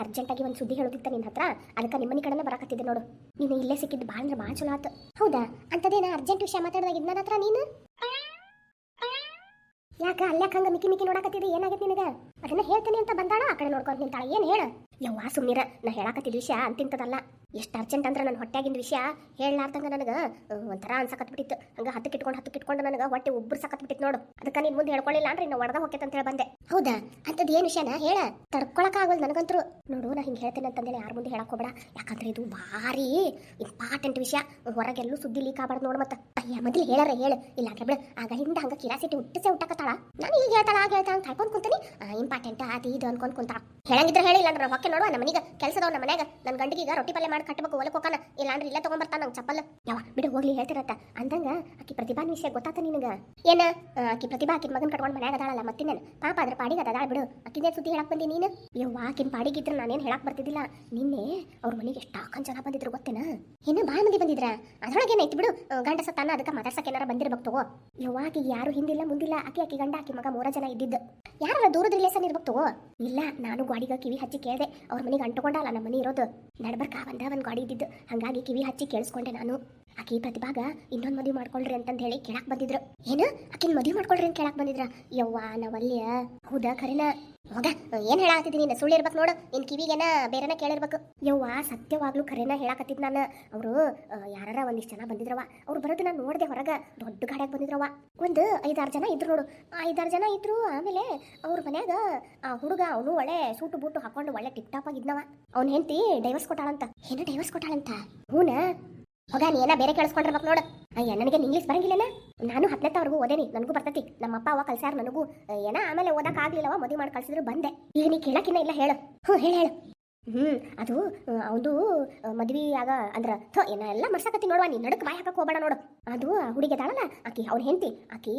ಅರ್ಜೆಂಟಾಗಿ ಒಂದು ಸುದ್ದಿ ಹೇಳೋದಿತ್ತ ನಿನ್ನ ಹತ್ರ? ಅದಕ್ಕೆ ನಿಮ್ಮನೆ ಕಡೆನೇ ಬರಾಕತ್ತಿದ್ದೆ ನೋಡು. ನೀನು ಇಲ್ಲೇ ಸಿಕ್ಕಿದ್ದು ಭಾಳ ಅಂದ್ರೆ ಭಾಳ ಚಲೋ ಆತು. ಹೌದಾ? ಅಂತದೇನ ಅರ್ಜೆಂಟ್ ವಿಷಯ ಮಾತಾಡಿದಾಗ ನನ್ನ ಹತ್ರ ನೀನು? ಯಾಕ ಅಲ್ಯಾಕ ಹಂಗೆ ಮಿಕ್ಕಿ ಮಿಕ್ಕಿ ನೋಡಕತ್ತಿದ್ರಿ ಏನಾಗಿತ್ತು ನಿನಗ? ಅದನ್ನ ಹೇಳ್ತೀನಿ ಅಂತ ಬಂದಾಳ ಆ ಕಡೆ ನೋಡ್ಕೊಂಡು ನಿಂತಾಳ. ಏನು ಹೇಳ? ಯವ್ವಾ ಸುಮ್ಮೀರ ನಾ ಹೇಳಾಕತ್ತಿದ ವಿಷಯ ಅಂತಿಂತದಲ್ಲ. ಎಷ್ಟು ಅರ್ಜೆಂಟ್ ಅಂದ್ರೆ ನನ್ನ ಹೊಟ್ಟೆಗಿನ ವಿಷಯ ಹೇಳಲಾರ್ದಂಗ ನನಗೆ ಒಂಥರ ಅನ್ಸಕತ್ ಬಿಟ್ಟಿತ್ತು ಹಂಗ ಹತ್ತಕ್ಕೆ ಇಟ್ಕೊಂಡು ಹತ್ತಕ್ಕೆ ಇಟ್ಕೊಂಡು ನನಗೆ ಹೊಟ್ಟೆ ಉಬ್ಬರು ಸಕತ್ ಬಿಟ್ಟಿತ್ತು ನೋಡು. ಅದಕ್ಕೆ ನೀನು ಮುಂದೆ ಹೇಳ್ಕೊಳ್ಳಿಲ್ಲ ಅಂದ್ರೆ ಇನ್ನು ಒಡೆದ ಹೋಗ್ಯತ ಅಂತ ಹೇಳಿ ಬಂದೆ. ಹೌದಾ? ಅಂತದ್ದು ಏನು ವಿಷಯನ? ಹೇಳ. ತಡ್ಕೊಳಕ್ ಆಗಲ್ ನನಗಂತರೂ. ನೋಡು ನಾ ಹಿಂಗೆ ಹೇಳ್ತೇನೆ ಅಂತಂದೇಳಿ ಯಾರು ಮುಂದೆ ಹೇಳಕ್ ಹೋಗ್ಬೇಡ. ಯಾಕಂದ್ರೆ ಇದು ಭಾರಿ ಇಂಪಾರ್ಟೆಂಟ್ ವಿಷಯ. ಹೊರಗೆಲ್ಲೂ ಸುದ್ದಿ ಲೀಕ್ ಆಗ್ಬಾರ್ದು ನೋಡು ಮತ್ತೆ. ಅಯ್ಯ ಮೊದಲು ಹೇಳಾರ ಹೇಳು. ಇಲ್ಲ ಅಂದ್ರೆ ಬಿಡು. ಆಗ ಹಿಂದೆ ಹಂಗೆ ಕಿರಾಸಿಟಿ ಹುಟ್ಟಿಸೇ ಹುಟ್ಟಕತ್ತಾಳ. ನಾನು ಈಗ ಹೇಳ್ತಾಳ ಆಗ ಹೇಳ್ತಾಳ ಅಂತ ಕಾಯ್ಕೊಂಡು ಕುಂತೀನಿ. ಇಂಪಾರ್ಟೆಂಟ್ ಅದು ಇದು ಅನ್ಕೊಂಡ್ ಕುಂತಾಳ. ಹೇಳಂಗಿದ್ರೆ ಹೇಳಿಲ್ಲ ಅಂದ್ರೆ ಹೊಕ್ಕೆ ನೋಡುವ ನಮ್ಮ ಮನೆಗೆ ಕೆಲಸದವ್ ನಮ್ಮ ಮನ್ಯಾಗ. ನನ್ನ ಗಂಡಿಗೆ ರೊಟ್ಟಿ ಪಲ್ಯ ಮಾಡಿ ಕಟ್ಟಬೇಕು ಹೊಲಕ್ಕೆ ಹೋಗೋಣ ಇಲ್ಲ ಅಂದ್ರೆ ಇಲ್ಲೇ ತಗೊಂಬರ್ತಾನ ನಂಗೆ ಚಪ್ಪಲ್. ಯಾವ ಬಿಡು, ಹೋಗ್ಲಿ ಹೇಳ್ತಿರತ್ತ. ಅಂದಂಗ ಆಕಿ ಪ್ರತಿಭಾ ವಿಷಯ ಗೊತ್ತಾತ ನಿನಗ? ಏನ? ಆಕಿ ಪ್ರತಿಭಾ ಆಕಿನ ಮಗನ್ ಕಟ್ಕೊಂಡು ಮನ್ಯಾಗ ಅದಾಳಲ್ಲ ಮತ್ತಿನೇನು ಪಾಪ ಅದ್ರ ಪಾಡಿಗೆ ಅದಾಳ ಬಿಡು. ಆಕಿನೇ ಸುದ್ದಿ ಹೇಳಕ್ ಬಂದಿ ನೀನು? ಯವ್ವ, ಆಕಿನ ಪಾಡಿಗಿದ್ರೆ ನಾನೇನು ಹೇಳಕ್ ಬರ್ತಿದ್ದಿಲ್ಲ. ನಿನ್ನೆ ಅವ್ರ ಮನೆಗೆ ಎಷ್ಟಾಕನ್ ಜನ ಬಂದಿದ್ರು ಗೊತ್ತೇನ? ಏನು ಭಾಳ ಮಂದಿ ಬಂದಿದ್ರ? ಅದ್ರೊಳಗೆ ಏನೈತಿ ಬಿಡು. ಗಂಡ ಸತ್ತಾನ, ಅದಕ್ಕೆ ಮಾತಾಡ್ಸಕ್ಕೆ ಏನಾರ ಬಂದಿರ್ಬೇಕು ತಗೋ. ಯವ್ವ ಆಕಿಗೆ ಯಾರು ಹಿಂದಿಲ್ಲ ಮುಂದಿಲ್ಲ. ಆಕಿ ಆಕಿ ಗಂಡ, ಆಕಿ ಮಗ ಮೂರ ಜನ ಇದ್ದಿದ್ದು. ಯಾರ ದೂರದ ರಿಲೇಷನ್ ಇರ್ಬೇಕು ತಗೋ? ಇಲ್ಲ, ನಾನು ಗ್ವಾಡಿಗ ಕಿವಿ ಹಚ್ಚಿ ಕೇಳಿದೆ. ಅವ್ರ ಮನೆಗೆ ಅಂಟುಕೊಂಡಲ್ಲ ನಮ್ಮ ಮನೆ ಇರೋದು. ನಡ್ಬರ್ಕ ಬಂದ ಒಂದು ಗಾಡಿ ಇದ್ದಿದ್ದು. ಹಂಗಾಗಿ ಕಿವಿ ಹಚ್ಚಿ ಕೇಳಿಸ್ಕೊಂಡೆ ನಾನು. ಆಕಿ ಪ್ರತಿಭಾಗ ಇನ್ನೊಂದು ಮದುವೆ ಮಾಡ್ಕೊಳ್ರಿ ಅಂತಂದು ಹೇಳಿ ಕೇಳಕ್ ಬಂದಿದ್ರು. ಏನು? ಆಕಿನ ಮದುವೆ ಮಾಡ್ಕೊಳ್ರಿ ಅಂತ ಕೇಳಕ್ ಬಂದಿದ್ರ. ಯವ್ವ, ನಾವಲ್ಯ. ಹೌದಾ ಕರಿನ? ಹೋಗ, ಏನ್ ಹೇಳಾಕತ್ತಿದ್ದೀನಿ ನೀನು? ಸುಳ್ಳು ಇರ್ಬೇಕು ನೋಡು. ನಿನ್ ಕಿವಿಗೇನ ಬೇರೆನ ಕೇಳಿರ್ಬೇಕು. ಯವ್ವ, ಸತ್ಯವಾಗ್ಲೂ ಖರೇನ ಹೇಳಾಕತ್ತಿದ್ ನಾನು. ಅವರು ಯಾರ ಒಂದಿಷ್ಟು ಜನ ಬಂದಿದ್ರವ ಅವ್ರು ಬರೋದು ನಾನು ನೋಡಿದೆ ಹೊರಗ. ದೊಡ್ಡ ಗಾಡಿಯಾಗ ಬಂದಿದ್ರವ ಒಂದು ಐದಾರು ಜನ ಇದ್ರು ನೋಡು. ಐದಾರು ಜನ ಇದ್ರು, ಆಮೇಲೆ ಅವ್ರ ಮನ್ಯಾಗ ಆ ಹುಡುಗ ಅವನು ಒಳ್ಳೆ ಸೂಟು ಬೂಟು ಹಾಕೊಂಡು ಒಳ್ಳೆ ಟಿಪ್ ಟಾಪ್ ಆಗಿದ್ನವ. ಅವ್ನ ಹೆಂಡತಿ ಡೈವರ್ಸ್ ಕೊಟ್ಟಾಳಂತ. ಏನು ಡೈವರ್ಸ್ ಕೊಟ್ಟಾಳಂತ? ಹೂನ? ಹೋಗ, ನೀ ಏನ ಬೇರೆ ಕೇಳಿಸ್ಕೊಂಡಿರ್ಬೇಕು ನೋಡು. ಅಯ್ಯ ನನಗೆ ಇಂಗ್ಲೀಷ್ ಬರಂಗಿಲ್ಲನ? ನಾನು ಹತ್ತನೇತವರೆಗೂ ಓದೇನಿ, ನನಗೂ ಬರ್ತತಿ. ನಮ್ಮ ಅಪ್ಪ ಅವ ಕಲ್ಸ್ಯಾರ ನನಗೂ. ಏನ, ಆಮೇಲೆ ಓದಕ್ ಆಗ್ಲಿಲ್ಲವ, ಮದುವೆ ಮಾಡಿ ಕಳ್ಸಿದ್ರು ಬಂದೆ. ಈಗ ನೀ ಕೇಳಕ್ಕಿನ್ನ ಇಲ್ಲ, ಹೇಳು. ಹ್ಞೂ ಹೇಳು ಹೇಳು. ಹ್ಮ್, ಅದು ಅವನು ಮದ್ವಿ ಆಗ, ಅಂದ್ರ ಏನ ಎಲ್ಲ ಮರ್ಸಕತ್ತಿ ನೋಡುವ, ನೀ ನಡಕ್ ಬಾಯಿ ಹಾಕಕ್ ಹೋಗ್ಬೇಡ ನೋಡು. ಅದು ಹುಡುಗಿ ಅದಾಳಲ್ಲ, ಆಕಿ, ಅವ್ನ ಹೆಂಡತಿ, ಆಕಿ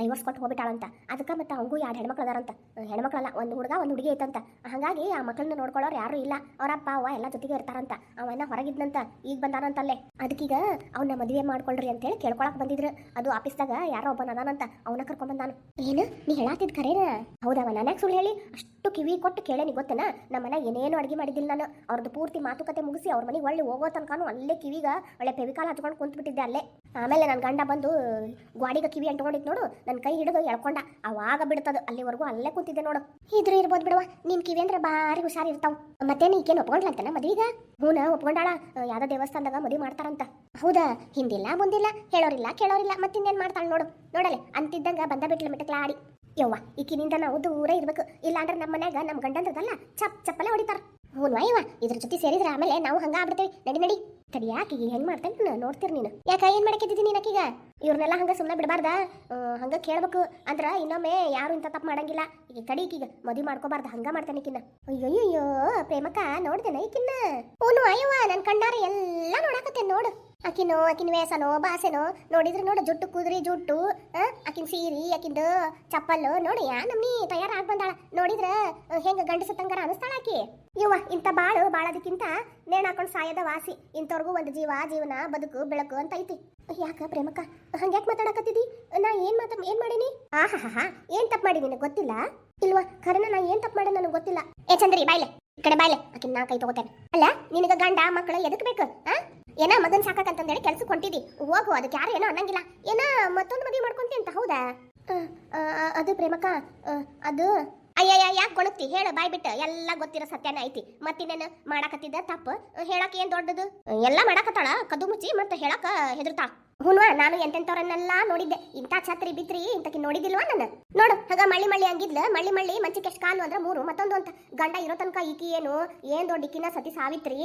ಡೈವರ್ಸ್ ಕೊಟ್ಟು ಹೋಗ್ಬಿಟ್ಟಾಳಂತ. ಅದಕ್ಕ ಮತ್ತೆ ಅವಂಗೂ ಎರಡು ಹೆಣ್ಮಕ್ಳು ಅದಾರಂತ. ಹೆಣ್ಮಕ್ಳಲ್ಲ, ಒಂದು ಹುಡುಗ, ಒಂದು ಹುಡುಗಿ ಐತಂತ. ಹಾಗಾಗಿ ಆ ಮಕ್ಕಳನ್ನ ನೋಡ್ಕೊಳ್ಳೋರು ಯಾರು ಇಲ್ಲ. ಅವ್ರ ಅಪ್ಪ, ಅವ್ವ ಎಲ್ಲ ಜೊತೆಗೆ ಇರ್ತಾರಂತ. ಅವನ್ನ ಹೊರಗಿದ್ನಂತ, ಈಗ ಬಂದಾನಂತಲ್ಲೇ. ಅದಕ್ಕೀಗ ಅವನ್ನ ಮದುವೆ ಮಾಡ್ಕೊಳ್ರಿ ಅಂತ ಹೇಳಿ ಕೇಳ್ಕೊಳಕ್ ಬಂದಿದ್ರು. ಅದು ಆಫೀಸ್ದಾಗ ಯಾರೋ ಒಬ್ಬನ ಅದಾನಂತ, ಅವನ ಕರ್ಕೊಂಡ್ ಬಂದಾನು. ಏನು, ನೀ ಹೇಳಾತಿದ್ ಕರೇನ? ಹೌದವ ನನಗೆ ಸುಳ್ಳು ಹೇಳಿ? ಅಷ್ಟು ಕಿವಿ ಕೊಟ್ಟು ಕೇಳೇನಿ, ಗೊತ್ತೇನ? ನಮ್ಮ ಏನೇನು ಅಡುಗೆ ಮಾಡಿದ್ದಿಲ್ಲ ನಾನು. ಅವ್ರದ್ದು ಪೂರ್ತಿ ಮಾತುಕತೆ ಮುಗಿಸಿ ಅವ್ರ ಮನೆಗೆ ಒಳ್ಳೆ ಹೋಗೋ ತನಕನೂ ಅಲ್ಲೇ ಕಿವಿಗ ಒಳ್ಳೆ ಪೆವಿಕಾಲ್ ಹಚ್ಕೊಂಡು ಕುಂತ್ಬಿಟ್ಟಿದ್ದೆ ಅಲ್ಲೇ. ಆಮೇಲೆ ನನ್ನ ಗಂಡ ಬಂದು ಗ್ವಾಡಿಗೆ ಕಿವಿ ಅಂಟ್ಕೊಂಡಿತ್ತು ನೋಡು ನನ್ನ ಕೈ ಹಿಡಿದು ಎಳ್ಕೊಂಡ. ಅವಾಗ ಬಿಡ್ತದ, ಅಲ್ಲಿವರೆಗೂ ಅಲ್ಲೇ ಕೂತಿದ್ದೆ ನೋಡು. ಇದ್ರು ಇರ್ಬೋದು ಬಿಡವ, ನಿನ್ ಕಿವಿ ಅಂದ್ರೆ ಭಾರಿ ಹುಷಾರಿ ಇರ್ತಾವ. ಮತ್ತೇನು ಈಕೇನು ಒಪ್ಕೊಂಡ್ಲಂತಾನ ಮದುವೆಗ? ಹೂನ ಒಪ್ಕೊಂಡಾಳ, ಯಾವ್ದೋ ದೇವಸ್ಥಾನದಾಗ ಮದುವೆ ಮಾಡ್ತಾರಂತ. ಹೌದಾ, ಹಿಂದಿಲ್ಲ ಮುಂದಿಲ್ಲ, ಹೇಳೋರಿಲ್ಲ, ಕೇಳೋರಿಲ್ಲ, ಮತ್ತಿನ್ನೇನ್ ಮಾಡ್ತಾಳೆ ನೋಡು. ನೋಡಲೆ, ಅಂತಿದ್ದಂಗ ಬಂದ ಬಿಟ್ಲ ಮಿಟಕ್ಲ ಆಡಿ. ಯವ್ವ, ಈಕಿನಿಂದ ನಾವು ದೂರ ಇರ್ಬೇಕು. ಇಲ್ಲಾಂದ್ರೆ ನಮ್ಮ ಮನ್ಯಾಗ ನಮ್ಮ ಗಂಡಂದ್ರದಲ್ಲ, ಚಪ್ ಚಪ್ಪಲೆ ಹೊಡಿತಾರ. ಹ್ಞೂ ಅಯ್ಯವ ಇದ್ರ ಜೊತೆ ಸೇರಿದ್ರೆ ಆಮೇಲೆ ನಾವು ಹಂಗ ಆಗ್ಬಿಡ್ತೇವೆ. ನಡಿ ನಡಿ. ತಡಿ, ಯಾಕೆ ಈಗ ಹೆಂಗ್ ಮಾಡ್ತೇನೆ ನೋಡ್ತೀರಿ ನೀನು. ಯಾಕ, ಏನ್ ಮಾಡಕ್ಕಿದ್ದೀನಿ ನೀನು ಆಕೀಗ? ಇವ್ರನ್ನೆಲ್ಲ ಹಂಗ ಸುಮ್ಮನೆ ಬಿಡಬಾರ್ದ? ಹಂಗ ಕೇಳ್ಬೇಕು. ಅಂದ್ರ ಇನ್ನೊಮ್ಮೆ ಯಾರು ಇಂಥ ತಪ್ಪು ಮಾಡಂಗಿಲ್ಲ. ಈಗ ತಡಿ ಈಕೀಗ ಮದುವೆ ಮಾಡ್ಕೋಬಾರ್ದು, ಹಂಗ ಮಾಡ್ತಾನೆ ಅಯ್ಯಯ್ಯೋ ಪ್ರೇಮಕ ನೋಡ್ದೇನ ಈಕಿನ್ನ. ಹ್ಞೂ ಅಯ್ಯವ್ವ ನನ್ನ ಕಣ್ಣಾರ ಎಲ್ಲ ನೋಡಾಕತ್ತೇನೆ ನೋಡು. ಆಕಿನೋ ಆಕಿನ ವೇಸನೋ ಬಾಸೆನೋ ನೋಡಿದ್ರೆ ನೋಡು ಜುಟ್ಟು ಕುದುರಿ ಜುಟ್ಟು ಆ, ಆಕಿನ ಸೀರಿ ಆಕಿಂದು ಚಪ್ಪಲ್ಲು ನೋಡಿ ಯಾ ನಮ್ಮಿ ತಯಾರಾಗಿ ಬಂದಾಳ. ನೋಡಿದ್ರ ಆ, ಹೆಂಗ ಗಂಡಸ ತಂಗಾರ ಅನಿಸ್ತಾಳ ಆಕಿ. ಇವ ಇಂಥ ಬಾಳು ಬಾಳೋದಕ್ಕಿಂತ ನೇಣ ಹಾಕೊಂಡು ಸಾಯದ ವಾಸಿ. ಇಂಥವ್ರಿಗೂ ಒಂದು ಜೀವ ಜೀವನ ಬದುಕು ಬೆಳಕು ಅಂತ ಐತಿ. ಯಾಕ ಪ್ರೇಮಕ್ಕ? ಹಂಗ್ಯಾಕ್ ಮಾತಾಡಕತ್ತಿದಿ? ನಾ ಏನ್ ಮಾತಾ ಏನ್ ಮಾಡೀನಿ? ಆಹಾ ಏನ್ ತಪ್ಪು ಮಾಡಿ ನಿನಗೆ ಗೊತ್ತಿಲ್ಲ? ಇಲ್ವಾ ಖರೇನ ನಾ ಏನ್ ತಪ್ಪು ಮಾಡಿ ನನಗೆ ಗೊತ್ತಿಲ್ಲ. ಏ ಚಂದ್ರಿ ಬಾಯ್ಲೆ ಈ ಕಡೆ ಬಾಯ್ಲೆ ಆಕಿನ ನಾ ಕೈ ತಗೋತೇನೆ. ಅಲ್ಲ ನಿನಗ ಗಂಡ ಮಕ್ಕಳು ಎದಕ್ ಬೇಕು ಆ? ಏನ ಮಗನ್ ಸಾಕಂತಂದೇಳಿ ಕೆಲ್ಸಕ್ಕೆ ಹೊಂಟಿದಿ. ಹೋಗು ಅದಕ್ಕೆ ಯಾರು ಏನೋ ಅನ್ನಂಗಿಲ್ಲ. ಏನ ಮತ್ತೊಂದು ಮದುವೆ ಮಾಡ್ಕೊಂತಿ ಅಂತ ಹೌದಾ? ಅದು ಪ್ರೇಮಕ್ಕ ಅದು. ಅಯ್ಯಯ್ಯ ಯಾಕೆ ಗೊಣಗ್ತಿ ಹೇಳು, ಬಾಯ್ ಬಿಟ್ಟು. ಎಲ್ಲ ಗೊತ್ತಿರೋ ಸತ್ಯನ ಐತಿ. ಮತ್ತಿನ್ನೇನು ಮಾಡಾಕತ್ತಿದ್ದ? ತಪ್ಪು. ಹೇಳಕ್ಕೆ ಏನು ದೊಡ್ಡದು? ಎಲ್ಲ ಮಾಡಾಕತ್ತಾಳ. ಕದ್ದು ಮುಚ್ಚಿ ಮತ್ತೆ ಹೇಳಕ ಹೆದರ್ತಾಳ. ಹುನ್ವಾ ನಾನು ಎಂತೆಂತವ್ರನ್ನೆಲ್ಲ ನೋಡಿದ್ದೆ. ಇಂಥ ಛತ್ರಿ ಬಿತ್ರಿ ಇಂತಕಿ ನೋಡಿದಿಲ್ವಾ ನಾನು ನೋಡು, ಹಾಗ ಮಳ್ಳಿ ಮಳ್ಳಿ ಹಂಗಿದ್ಲ. ಮಳ್ಳಿ ಮಳ್ಳಿ ಮಂಚಕ್ಕೆ ಎಷ್ಟು ಕಾಲು ಅಂದ್ರೆ ಮೂರು, ಮತ್ತೊಂದು ಅಂತ. ಗಂಡ ಇರೋ ತನಕ ಈಕಿ ಏನು? ಏನ್ ದೊಡ್ಡ ಇಕಿನ ಸತಿ ಸಾವಿತ್ರಿ?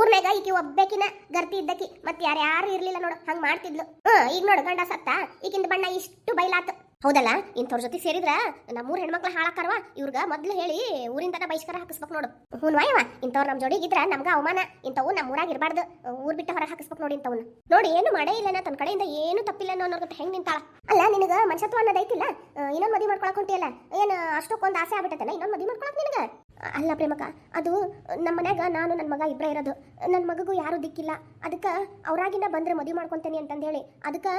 ಊರ್ನಾಗ ಈಕಿ ಒಬ್ಬಕಿನ ಗರ್ತಿ ಇದ್ದಕಿ ಮತ್ತೆ ಯಾರ್ಯಾರು ಇರ್ಲಿಲ್ಲ ನೋಡು, ಹಂಗ್ ಮಾಡ್ತಿದ್ಲು. ಹ್ಮ್, ಈಗ ನೋಡು ಗಂಡ ಸತ್ತ. ಈಕಿಂದ ಬಣ್ಣ ಇಷ್ಟು ಬೈಲಾತ್. ಹೌದಲ್ಲ? ಇಂಥವ್ರ ಜೊತೆ ಸೇರಿದ್ರ ನಮ್ಮೂರ್ ಹೆಣ್ಮಕ್ಳು ಹಾಳಾಕಾರವ ಇವ್ರಗ ಮೊದ್ಲು ಹೇಳಿ ಊರಿಂದ ಬಹಿಷ್ಕಾರ ಹಾಕಿಸ್ಬೇಕು ನೋಡು. ಹ್ಞೂ ವಾಯವ ಇಂಥವ್ರು ನಮ್ಮ ಜೋಡಿ ಇದ್ರ ನಮ್ಗೆ ಅವಮಾನ. ಇಂಥವು ನಮ್ಮ ಊರಾಗ ಇರಬಾರ್ದು. ಊರ್ ಬಿಟ್ಟು ಹೊರಗೆ ಹಾಕಿಸ್ಬೇಕು ನೋಡಿ ಇಂಥವ್ನ. ನೋಡಿ, ಏನು ಮಾಡೇ ಇಲ್ಲ ತನ್ನ ಕಡೆಯಿಂದ ಏನು ತಪ್ಪಿಲ್ಲ ಅನ್ನೋ ಅನ್ನೋರ್ಗಂತ ಹೆಂಗ್ ನಿಂತಾಳ? ಅಲ್ಲ, ನಿನಗ ಮನುಷ್ಯತ್ವ ಅನ್ನೋದೈತಿಲ್ಲ ಇನ್ನೊಂದು ಮದಿ ಮಾಡ್ಕೊಳಕ್ ಹೊಂಟಿಯಲ್ಲ? ಏನು ಅಷ್ಟಕ್ಕೊಂದು ಆಸೆ ಆಗ್ಬಿಟ್ಟತನ ಇನ್ನೊಂದು ಮದಿ ಮಾಡ್ಕೊಳಕ್ ನಿನಗ? ಅಲ್ಲ ಪ್ರೇಮಕ ಅದು ನಮ್ಮ ಮನ್ಯಾಗ ನಾನು ನನ್ನ ಮಗ ಇಬ್ಬರೇ ಇರೋದು. ನನ್ನ ಮಗಗೂ ಯಾರು ದಿಕ್ಕಿಲ್ಲ. ಅದಕ್ಕ ಅವ್ರಾಗಿನ ಬಂದ್ರೆ ಮದುವೆ ಮಾಡ್ಕೊಂತೇನೆ ಅಂತಂದೇಳಿ ಅದಕ್ಕೆ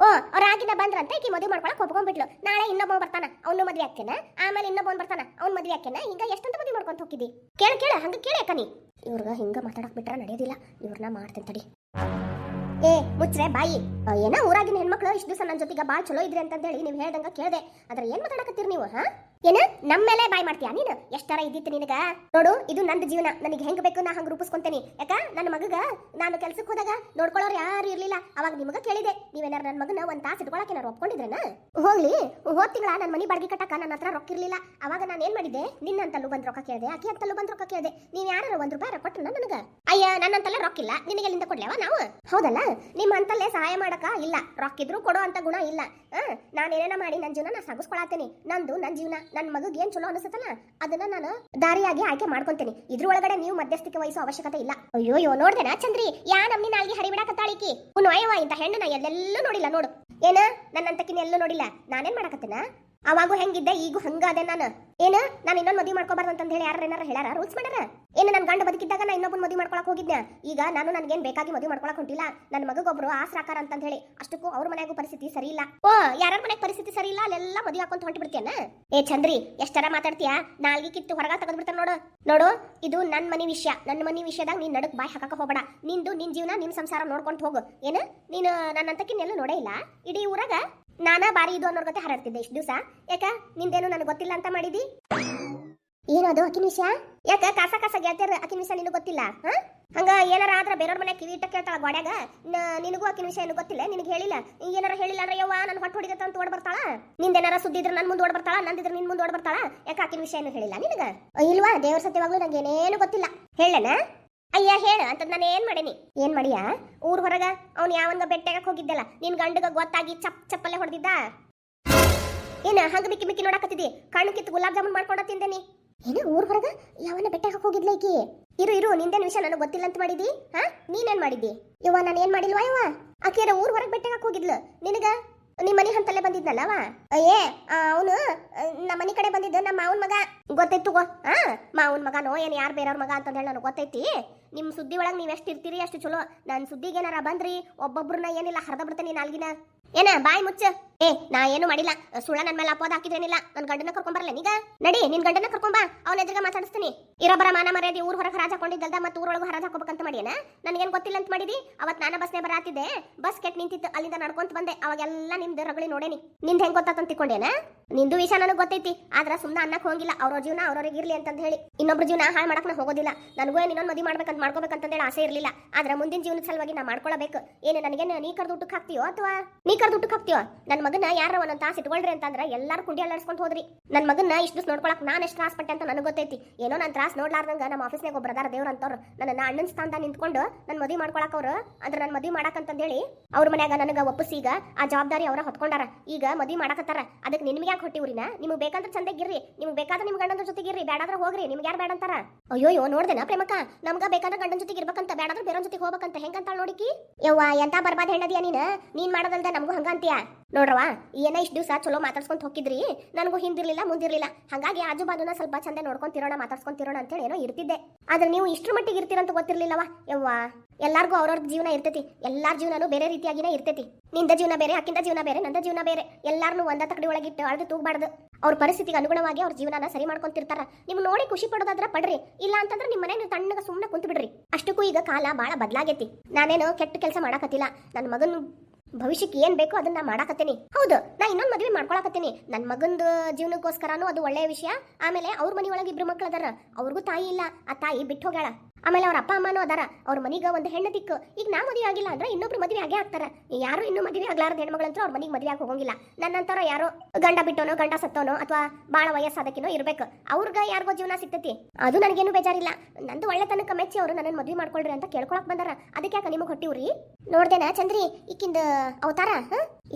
ಓ ಅವ್ರಾಗಿನ ಬಂದ್ರಂತ ಈಕಿ ಮದುವೆ ಮಾಡ್ಕೊಳಕ್ ಒಪ್ಕೊಂಡ್ಬಿಟ್ಲು. ನಾಳೆ ಇನ್ನೊಬ್ಬ ಬರ್ತಾನ, ಅವನು ಮದುವೆ ಹಾಕ್ತೇನ ಆಮೇಲೆ ಇನ್ನೊಬ್ಬ ಬರ್ತಾನ, ಅವ್ನ ಮದುವೆ ಹಾಕ್ತೇನ ಹಿಂಗ ಎಷ್ಟಂತ ಮದುವೆ ಮಾಡ್ಕೊಂತ ಹೋಗಿದ್ದಿ? ಕೇಳ ಕೇಳ, ಹಂಗ ಕೇಳ ನೀ ಇವ್ರಿಗೆ ಹಿಂಗ ಮಾತಾಡಕ್ ಬಿಟ್ರ ನಡೆಯೋದಿಲ್ಲ. ಇವ್ರನ್ನ ಮಾಡ್ತೇನೆ ತಡಿ. ಏ ಮುಚ್ಚ್ರೆ ಬಾಯಿ. ಏನೋ ಏನ ಊರಾಗಿನ ಹೆಣ್ಮಕ್ಳು ಇಷ್ಟು ದಿವಸ ನನ್ನ ಜೊತೆಗೆ ಭಾಳ ಚಲೋ ಇದ್ರಿ ಅಂತಂದೇಳಿ ನೀವು ಹೇಳ್ದಂಗ ಕೇಳಿದೆ. ಆದ್ರೆ ಏನ್ ಮಾತಾಡಕತ್ತೀರಿ ನೀವು, ಹಾ? ಏನ? ನಮ್ಮ ಮೇಲೆ ಬಾಯ್ ಮಾಡ್ತೀಯಾ ನೀನು? ಎಷ್ಟರ ಇದ್ದಿತ್ತು ನಿನಗ? ನೋಡು ಇದು ನನ್ನ ಜೀವನ. ನನಗೆ ಹೆಂಗ್ ಬೇಕು ನಾ ಹಂಗ ರೂಪಿಸ್ಕೊಂತೇನೆ. ಯಾಕ? ನನ್ನ ಮಗಗ ನಾನು ಕೆಲ್ಸಕ್ಕೆ ಹೋದಾಗ ನೋಡ್ಕೊಳ್ಳೋರು ಯಾರು ಇರ್ಲಿಲ್ಲ. ಅವಾಗ ನಿಮಗ ಕೇಳಿದೆ. ನೀವೇನಾರ ನನ್ನ ಮಗನ ಒಂದ್ ತಾಸು ಇಟ್ಕೊಳಕ್ಕೆ ಏನಾರು ಒಪ್ಕೊಂಡಿದ್ರನ? ಹೋಗ್ಲಿ. ಹೋದ್ ತಿಂಗಳ ನನ್ನ ಮನಿ ಬಾಡಿಗೆ ಕಟ್ಟಕ ನನ್ನ ಹತ್ರ ರೊಕ್ಕ ಇರ್ಲಿಲ್ಲ. ಅವಾಗ ನಾನು ಏನ್ ಮಾಡಿದ್ದೆ? ನಿನ್ನಂತಲ್ಲೂ ಬಂದ್ ರೊಕ್ಕ ಕೇಳಿದೆ. ಆಕಿ ಅಂತಲ್ಲೂ ಬಂದ್ ರೊಕ್ಕ ಕೇಳಿದೆ. ನೀವ್ ಯಾರು ಒಂದ್ ರೂಪಾಯಿ ಕೊಟ್ಟನ ನನಗ? ಅಯ್ಯ ನನ್ನಂತಲ್ಲೇ ರೊಕ್ಕ ಇಲ್ಲ. ನಿನಗೆ ಎಲ್ಲಿಂದ ಕೊಡ್ಲೇವ ನಾವು? ಹೌದಲ್ಲ? ನಿಮ್ಮ ಅಂತಲ್ಲೇ ಸಹಾಯ ಮಾಡಕ ಇಲ್ಲ. ರೊಕ್ಕ ಇದ್ರು ಕೊಡೋ ಅಂತ ಗುಣ ಇಲ್ಲ. ಆ, ನಾನು ಏನೇನ ಮಾಡಿ ನನ್ನ ಜೀವನ ನಾ ಸಾಗಿಸ್ಕೊಳತೇನಿ. ನಂದು ನನ್ನ ಜೀವನ. ನನ್ನ ಮಗಗೆ ಏನ್ ಚಲೋ ಅನಿಸುತ್ತಲ್ಲ, ಅದನ್ನ ನಾನು ದಾರಿಯಾಗಿ ಆಯ್ಕೆ ಮಾಡ್ಕೊಂತೀನಿ. ಇದ್ರೊಳಗಡೆ ನೀವು ಮಧ್ಯಸ್ಥಿಕೆ ವಹಿಸೋ ಅವಶ್ಯಕತೆ ಇಲ್ಲ. ಅಯ್ಯೋ ಯೋ ನೋಡ್ದೇನಾ ಚಂದ್ರಿ? ಯಾ ನಮ್ನಿ ನಾಲ್ಗೆ ಹರಿಬಿಡಕತ್ತಾಳಿಕಿ ಉನ್ ಅಯ್ಯವ ಇಂತ ಹೆಣ್ಣು ಎಲ್ಲೆಲ್ಲೂ ನೋಡಿಲ್ಲ ನೋಡು. ಏನ? ನನ್ನಂತಕಿನ ಎಲ್ಲೂ ನೋಡಿಲ್ಲ. ನಾನೇನ್ ಮಾಡಕತ್ತೇನ? ಅವಾಗೂ ಹೆಂಗಿದ್ದೆ, ಈಗೂ ಹಂಗಾದೆ ನಾನು. ಏನ? ನಾನು ಇನ್ನೊಂದು ಮದುವೆ ಮಾಡ್ಕೋಬಾರ್ದು ಅಂತ ಹೇಳಿ ಯಾರು ಏನಾರ ಹೇಳಾರ ರೂಲ್ಸ್ ಮಾಡ್ಯಾರ? ಏನು ನನ್ನ ಗಂಡ ಬದುಕಿದ್ದಾಗ ನಾ ಇನ್ನೊಬ್ಬನ ಮದುವೆ ಮಾಡ್ಕೊಳಕ್ ಹೋಗಿದ್ದೆ ಈಗ ನಾನು ನನಗೇನು ಬೇಕಾಗಿ ಮದುವೆ ಮಾಡ್ಕೊಳಕ್ ಹೊಂಟಿಲ್ಲ. ನನ್ನ ಮಗಗೊಬ್ರು ಆಸರಾಕಾರ ಅಂತ ಹೇಳಿ ಅಷ್ಟಕ್ಕೂ ಅವ್ರ ಮನೆಗೂ ಪರಿಸ್ಥಿತಿ ಸರಿ ಇಲ್ಲ ಓ ಯಾರ ಮನೆಗೆ ಪರಿಸ್ಥಿತಿ ಸರಿ ಇಲ್ಲ ಅಲ್ಲೆಲ್ಲ ಮದುವೆ ಹಾಕೊಂತ ಹೊಂಟಿ ಏ, ಚಂದ್ರಿ, ಎಷ್ಟರ ಮಾತಾಡ್ತೀಯಾ? ನಾಲ್ಗೆ ಕಿತ್ತು ಹೊರಗ ತೆಗೆದ್ಬಿಡ್ತಾರೆ ನೋಡು. ನೋಡು, ಇದು ನನ್ನ ಮನೆ ವಿಷಯ. ನನ್ನ ಮನೆ ವಿಷಯದಾಗ ನೀನ್ ನಡಕ್ ಬಾಯ್ ಹಾಕಕ ಹೋಗಬೇಡ. ನಿಂದು, ನಿನ್ ಜೀವನ, ನಿನ್ ಸಂಸಾರ ನೋಡ್ಕೊಂಡು ಹೋಗು. ಏನು? ನೀನು ನನ್ನಂತಕಿನೆಲ್ಲ ನೋಡೇ ಇಲ್ಲ? ಇಡೀ ಊರಾಗ ನಾನಾ ಬಾರಿ ಇದು ಅನ್ನೋರ್ ಗತೆ ಹರಡ್ತಿದ್ದೆ ಇಷ್ಟು ದಿವಸ. ಯಾಕ? ನಿಂದೇನು ನನಗೆ ಗೊತ್ತಿಲ್ಲ ಅಂತ ಮಾಡಿದಿ? ಏನದು ಅಕಿನ ವಿಷಯ ಯಾಕ ಕಸ ಕಸ ಗೆಳತಿಯರ್ ಅಕಿನ ವಿಷಯ ನಿನಗೆ ಗೊತ್ತಿಲ್ಲ, ಹಾ? ಹಂಗ ಏನಾರ ಆದ್ರ ಬೇರೆಯವ್ರ ಮನೆ ಕಿವಿ ಇಟ್ಟ ಕೇಳ್ತಾಳ ಗೋಡ್ಯಾಗ? ನಿನಗೂ ಅಕಿನ ವಿಷಯ ಏನು ಗೊತ್ತಿಲ್ಲ, ನಿನಗೆ ಹೇಳಿಲ್ಲ? ಏನಾರ ಹೇಳಿಲ್ಲ ಅಂದ್ರೆ ಯವ್ವ ನನ್ನ ಹೊಟ್ಟೆ ಹೊಡಿದ ಅಂತ ಓಡ್ ಬರ್ತಾಳ? ನಿಂದೇನಾರ ಸುದ್ದಿ ಇದ್ರೆ ನನ್ನ ಮುಂದೆ ಓಡ್ ಬರ್ತಾಳ ನಂದಿದ್ರೆ ನಿನ್ ಮುಂದೆ ಓಡ್ ಬರ್ತಾಳ? ಯಾಕ ಆಕಿನ ವಿಷಯ ಏನು ಹೇಳಿಲ್ಲ ನಿನಗ? ಇಲ್ವಾ, ದೇವ್ರ ಸತ್ಯವಾಗ್ಲೂ ನಂಗೆ ಏನೇನು ಗೊತ್ತಿಲ್ಲ. ಹೇಳೇನ ಅಯ್ಯ, ಹೇಳ ಅಂತ ನಾನು ಏನ್ ಮಾಡೇನಿ? ಏನ್ ಮಾಡಿಯಾ? ಊರ್ ಹೊರಗ, ಅವ್ನು ಯಾವಂಗ ಬೆಟ್ಟೆಗಕ್ ಹೋಗಿದ್ದಲ್ಲ, ನಿನ್ ಗಂಡಗ ಗೊತ್ತಾಗಿ ಚಪ್ ಚಪ್ಪಲ್ಲೇ ಹೊಡೆದಿದ್ದ? ಏನ ಹಂಗ ಮಿಕ್ಕಿ ಮಿಕ್ಕಿ ನೋಡಕತ್ತಿದ್ದಿ ಕಣ್ಣು ಕಿತ್ತು ಗುಲಾಬ್ ಜಾಮೂನ್ ಮಾಡ್ಕೊಂಡ ತಿಂದೇನಿ. ಏನ ಊರ್ ಹೊರಗ? ಯಾವನ್ನ ಬೆಟ್ಟಕ್ಕೆ ಹೋಗಿದ್ಲ ಈಕಿ? ಇರು ಇರು ನಿಂದೇನ್ ವಿಷಯ ನನಗೆ ಗೊತ್ತಿಲ್ಲ ಅಂತ ಮಾಡಿದಿ? ಹಾ? ನೀನೇನ್ ಮಾಡಿದ್ದಿ ಇವ ನಾನು ಏನ್ ಮಾಡಿಲ್ವಾ ಇವ ಆಕೆರ ಊರ್ ಹೊರಗೆ ಬೆಟ್ಟಕ್ಕೆ ಹೋಗಿದ್ಲು. ನಿನಗ? ನಿಮ್ಮ ಮನಿ ಹಂತಲ್ಲೇ ಬಂದಿದ್ನಲ್ಲ ಅವ? ಏ ಅವನು ನಮ್ಮ ಮನಿ ಕಡೆ ಬಂದಿದ್ದ ನಮ್ಮ ಮಾವನ್ ಮಗ. ಗೊತ್ತೈತು ಗೋ ಹಾ ಮಾವನ್ ಮಗನೋ ಏನ್ ಯಾರು ಬೇರೆಯವ್ರ ಮಗ ಅಂತ ಹೇಳಿ ನನಗೆ ಗೊತ್ತೈತಿ. ನಿಮ್ಮ ಸುದ್ದಿ ಒಳಗೆ ನೀವು ಎಷ್ಟು ಇರ್ತೀರಿ ಅಷ್ಟು ಚಲೋ. ನನ್ನ ಸುದ್ದಿಗೆ ಏನಾರ ಬಂದ್ರಿ ಒಬ್ಬೊಬ್ರನ್ನ ಏನಿಲ್ಲ ಹರಿದ ಬಿಡ್ತೇನೆ ನಾಲ್ಗಿನ. ಏನ ಬಾಯ್ ಮುಚ್ಚ. ಏ, ನಾ ಏನು ಮಾಡಿಲ್ಲ. ಸುಳ್ಳ ನನ್ನ ಮೇಲೆ ಅಪವಾದ ಹಾಕಿದ್ರೇನಿಲ್ಲ. ನನ್ನ ಗಂಡನ ಕರ್ಕೊಂಬರಲ್ಲ ನೀಗ ನಡಿ, ನಿನ್ ಗಂಡನ ಕರ್ಕೊಂಬ ಅವನ ಎದುರಿಗೆ ಮಾತಾಡಿಸ್ತೀನಿ. ಬರ ಮಾನ ಮರ್ಯಾದೆ ಊರ್ ಹೊರಗೆ ರಾಜ ಹಾಕೊಂಡಿದ್ದಲ್ದ ಮತ್ತೆ ಊರೊಳಗೆ ಹರಾಜ್ ಹಾಕೋಬೇಕಂತ ಮಾಡಿಯನ? ನನಗೇನು ಗೊತ್ತಿಲ್ಲ ಅಂತ ಮಾಡಿದಿ? ಅವತ್ ನಾನು ಬಸ್ನೇ ಬರಾತಿದ್ದೆ ಬಸ್ ಕೆಟ್ ನಿಂತಿತ್ತು. ಅಲ್ಲಿಂದ ನಡ್ಕೊಂತ ಬಂದೆ. ಅವಾಗೆಲ್ಲ ನಿಮ್ದು ರಗಳಿ ನೋಡೇನಿ. ನಿಂದ ಹೆಂಗ್ ಗೊತ್ತಾತಂತ ತಿಳ್ಕೊಂಡೇನ? ನಿಂದು ವಿಷಯ ನನಗೆ ಗೊತ್ತೈತಿ. ಆದ್ರ ಸುಮ್ಮನೆ ಅನ್ನಕ್ ಹೋಗಿಲ್ಲ. ಅವ್ರ ಜೀವನ ಅವ್ರವ್ರಿಗೆ ಇರ್ಲಿ ಅಂತ ಹೇಳಿ. ಇನ್ನೊಬ್ರ ಜೀವನ ಹಾಳು ಮಾಡಕ್ ನಾ ಹೋಗೋದಿಲ್ಲ. ನನಗೂ ಇನ್ನೊಂದು ಮದಿ ಮಾಡ್ಬೇಕಂತ ಮಾಡ್ಕೋಬೇಕಂತ ಹೇಳಿ ಆಸೆ ಇರಲಿಲ್ಲ. ಆದ್ರೆ ಮುಂದಿನ ಜೀವನದ ಸಲುವಾಗಿ ನಾ ಮಾಡ್ಕೊಳ್ಬೇಕು. ಏನು, ನನಗೇನು ನೀ ಕರ್ದು ಊಟಕ್ಕೆ ಹಾಕ್ತೀಯೋ ಅಥವಾ? ನೀ ಕರ್ದು ಊಟಕ್ಕೆ ಹಾಕ್ತೀಯೋ? ನನ್ನ ಮಗನ ಯಾರ ಒಂದೊಂದು ತಾಸು ಇಟ್ಕೊಳ್ರಿ ಅಂತಂದ್ರೆ ಎಲ್ಲಾರು ಕುಂಡಿ ಅಲ್ಲಾಡ್ಸ್ಕೊಂಡು ಹೋದ್ರಿ. ನನ್ನ ಮಗನ ಇಷ್ಟು ದಿವಸ ನೋಡ್ಕೊಳಕ್ ನಾನು ಎಷ್ಟು ತ್ರಾಸ ಪಟ್ಟೆ ಅಂತ ನನಗೆ ಗೊತ್ತೈತಿ. ಏನೋ ನನ್ನ ತ್ರಾಸ ನೋಡ್ಲಾರ್ದಂಗ ನಮ್ಮ ಆಫೀಸ್ನಾಗ ಒಬ್ಬರು ಅದಾರ ದೇವ್ರ ಅಂತವ್ರು. ನನ್ನ ಅಣ್ಣನ ಸ್ಥಾನದಾಗ ನಿಂತ್ಕೊಂಡು ನನ್ನ ಮದುವೆ ಮಾಡ್ಕೊಳಕ್ ಅವ್ರು. ಅಂದ್ರೆ ನನ್ನ ಮದುವೆ ಹೇಳಿ ಅವ್ರ ಮನ್ಯಾಗ ನನಗೆ ಒಪ್ಪಿಸಿ ಈಗ ಆ ಜವಾಬ್ದಾರಿ ಅವರ ಹೊತ್ಕೊಂಡಾರ. ಈಗ ಮದುವೆ ಮಾಡಕತ್ತಾರ. ಅದಕ್ಕೆ ನಿಮ್ಗೆ ಯಾಕೆ ಹೊಟ್ಟಿವ್ರಿನ ನಿಮ್ಗೆ ಬೇಕಂದ್ರೆ ಚಂದಾಗಿರ್ರಿ ನಿಮ್ಗೆ ಬೇಕಾದ್ರೆ ನಿಮ್ಮ ಗಂಡನ ಜೊತೆಗಿರ್ರಿ ಬೇಡಾದ್ರೆ ಹೋಗ್ರಿ. ನಿಮ್ಗೆ ಯಾರು ಬೇಡ ಅಂತಾರ? ನೋಡ್ದೆ ನೋಡ್ದೇನ ಪ್ರೇಮಕ್ಕ? ನಮ್ಗ ಬೇಕಾದ್ರೆ ಗಂಡನ ಜೊತೆಗೆ ಇರ್ಬೇಕಂತ ಬೇಡಾದ್ರೆ ಬೇರೆ ಜೊತೆಗೆ ಹೋಗ್ಬೇಕಂತ ಹೆಂಗಂತ ನೋಡಿಕಿ ಯವ್ವ, ಎಂತ ಬರ್ಬಾದ್ ಹೆಣ್ಣದಿಯ ನೀನು? ನೀನ್ ಮಾಡೋದಲ್ದ ನಮಗೂ ಹಂಗ ಅಂತೀಯ? ನೋಡ್ರವ ಏನ ಇಷ್ಟು ದಿವಸ ಚಲೋ ಮಾತಾಡ್ಸ್ಕೊಂತ ಹೋಗಿದ್ರಿ? ನನಗೂ ಹಿಂದಿರ್ಲಿಲ್ಲ, ಮುಂದಿರ್ಲಿಲ್ಲ. ಹಾಗಾಗಿ ಆಜು ಬಾಜುನ ಸ್ವಲ್ಪ ಚಂದ ನೋಡ್ಕೊಂತಿರೋಣ ಮಾತಾಡ್ಸ್ಕೊಂತಿರೋಣ ಅಂತೇಳಿ ಏನೋ ಇರ್ತಿದ್ದೆ. ಆದ್ರೆ ನೀವು ಇಷ್ಟ್ರ ಮಟ್ಟಿಗೆ ಇರ್ತೀರಂತ ಗೊತ್ತಿರ್ಲಿಲ್ಲವ ಯವ್ವ, ಎಲ್ಲಾರ್ಗೂ ಅವ್ರವ್ರ ಜೀವನ ಇರ್ತೈತಿ. ಎಲ್ಲಾರ ಜೀವನನೂ ಬೇರೆ ರೀತಿಯಾಗಿನೇ ಇರ್ತೈತಿ. ನಿಂದ ಜೀವನ ಬೇರೆ ಅಕ್ಕಿಂದ ಜೀವನ ಬೇರೆ, ನಂದ ಜೀವನ ಬೇರೆ. ಎಲ್ಲಾರನು ಒಂದ ತಕಡಿ ಒಳಗಿಟ್ಟು ಅಳ್ದು ತೂಗಬಾರ್ದು. ಅವ್ರ ಪರಿಸ್ಥಿತಿಗೆ ಅನುಗುಣವಾಗಿ ಅವ್ರ ಜೀವನನ ಸರಿ ಮಾಡ್ಕೊಂತಿರ್ತಾರ. ನಿಮ್ ನೋಡಿ ಖುಷಿ ಪಡೋದಾದ್ರ ಪಡ್ರಿ. ಇಲ್ಲ ಅಂತಂದ್ರೆ ನಿಮ್ಮ ಮನೆ ನೀವು ತಣ್ಣಗ ಸುಮ್ಮನೆ ಕುಂತು ಬಿಡ್ರಿ ಅಷ್ಟಕ್ಕೂ ಈಗ ಕಾಲ ಬಹಳ ಬದಲಾಗೈತಿ. ನಾನೇನು ಕೆಟ್ಟ ಕೆಲಸ ಮಾಡಕತ್ತಿಲ್ಲ. ನನ್ನ ಮಗನ್ ಭವಿಷ್ಯಕ್ಕೆ ಏನ್ ಬೇಕೋ ಅದನ್ನ ಮಾಡಾಕತ್ತೀನಿ. ಹೌದು, ನಾ ಇನ್ನೊಂದ್ ಮದ್ವೆ ಮಾಡ್ಕೊಳಕತ್ತೀನಿ. ನನ್ನ ಮಗಂದು ಜೀವನಕ್ಕೋಸ್ಕರನೂ ಅದು ಒಳ್ಳೆಯ ವಿಷಯ. ಆಮೇಲೆ ಅವ್ರ ಮನಿ ಒಳಗೆ ಇಬ್ರು ಮಕ್ಳು ಅದಾರ. ಅವ್ರಿಗೂ ತಾಯಿ ಇಲ್ಲ. ಆ ತಾಯಿ ಬಿಟ್ಟು ಹೋಗ್ಯಾಳ. ಆಮೇಲೆ ಅವ್ರ ಅಪ್ಪ ಅಮ್ಮನೂ ಅದಾರ. ಅವ್ರ ಮನಿಗೆ ಒಂದು ಹೆಣ್ಣು ದಿಕ್ಕು. ಈಗ ನಾ ಮದುವೆ ಆಗಿಲ್ಲ ಅಂದ್ರೆ ಇನ್ನೊಬ್ರು ಮದುವೆ ಆಗೇ ಆಗ್ತಾರೆ. ಯಾರು ಇನ್ನೂ ಮದುವೆ ಆಗ್ಲಾರ್ದ ಹೆಣ್ಮಗಳಂತೂ ಅವ್ರ ಮನೆಗೆ ಮದುವೆ ಆಗಿ ಹೋಗಂಗಿಲ್ಲ ನನ್ನಂತರ ಯಾರೋ ಗಂಡ ಬಿಟ್ಟೋನೋ, ಗಂಡ ಸತ್ತೋನೋ ಅಥವಾ ಬಾಳ ವಯಸ್ಸಾದಕ್ಕಿನೋ ಇರ್ಬೇಕು. ಅವ್ರಿಗೆ ಯಾರಿಗೋ ಜೀವನ ಸಿಗ್ತೈತಿ. ಅದು ನನಗೇನು ಬೇಜಾರಿಲ್ಲ. ನಂದು ಒಳ್ಳೆತನಕ ಮೆಚ್ಚಿ ಅವರು ನನ್ನ ಮದುವೆ ಮಾಡ್ಕೊಳ್ರಿ ಅಂತ ಕೇಳ್ಕೊಳಕ್ ಬಂದಾರ. ಅದಕ್ಕೆ ಯಾಕೆ ನಿಮಗೆ ಹೊಟ್ಟಿವ್ರಿ? ನೋಡ್ದೇನ ಚಂದ್ರಿ? ಈಕಿಂದ ಅವತಾರ?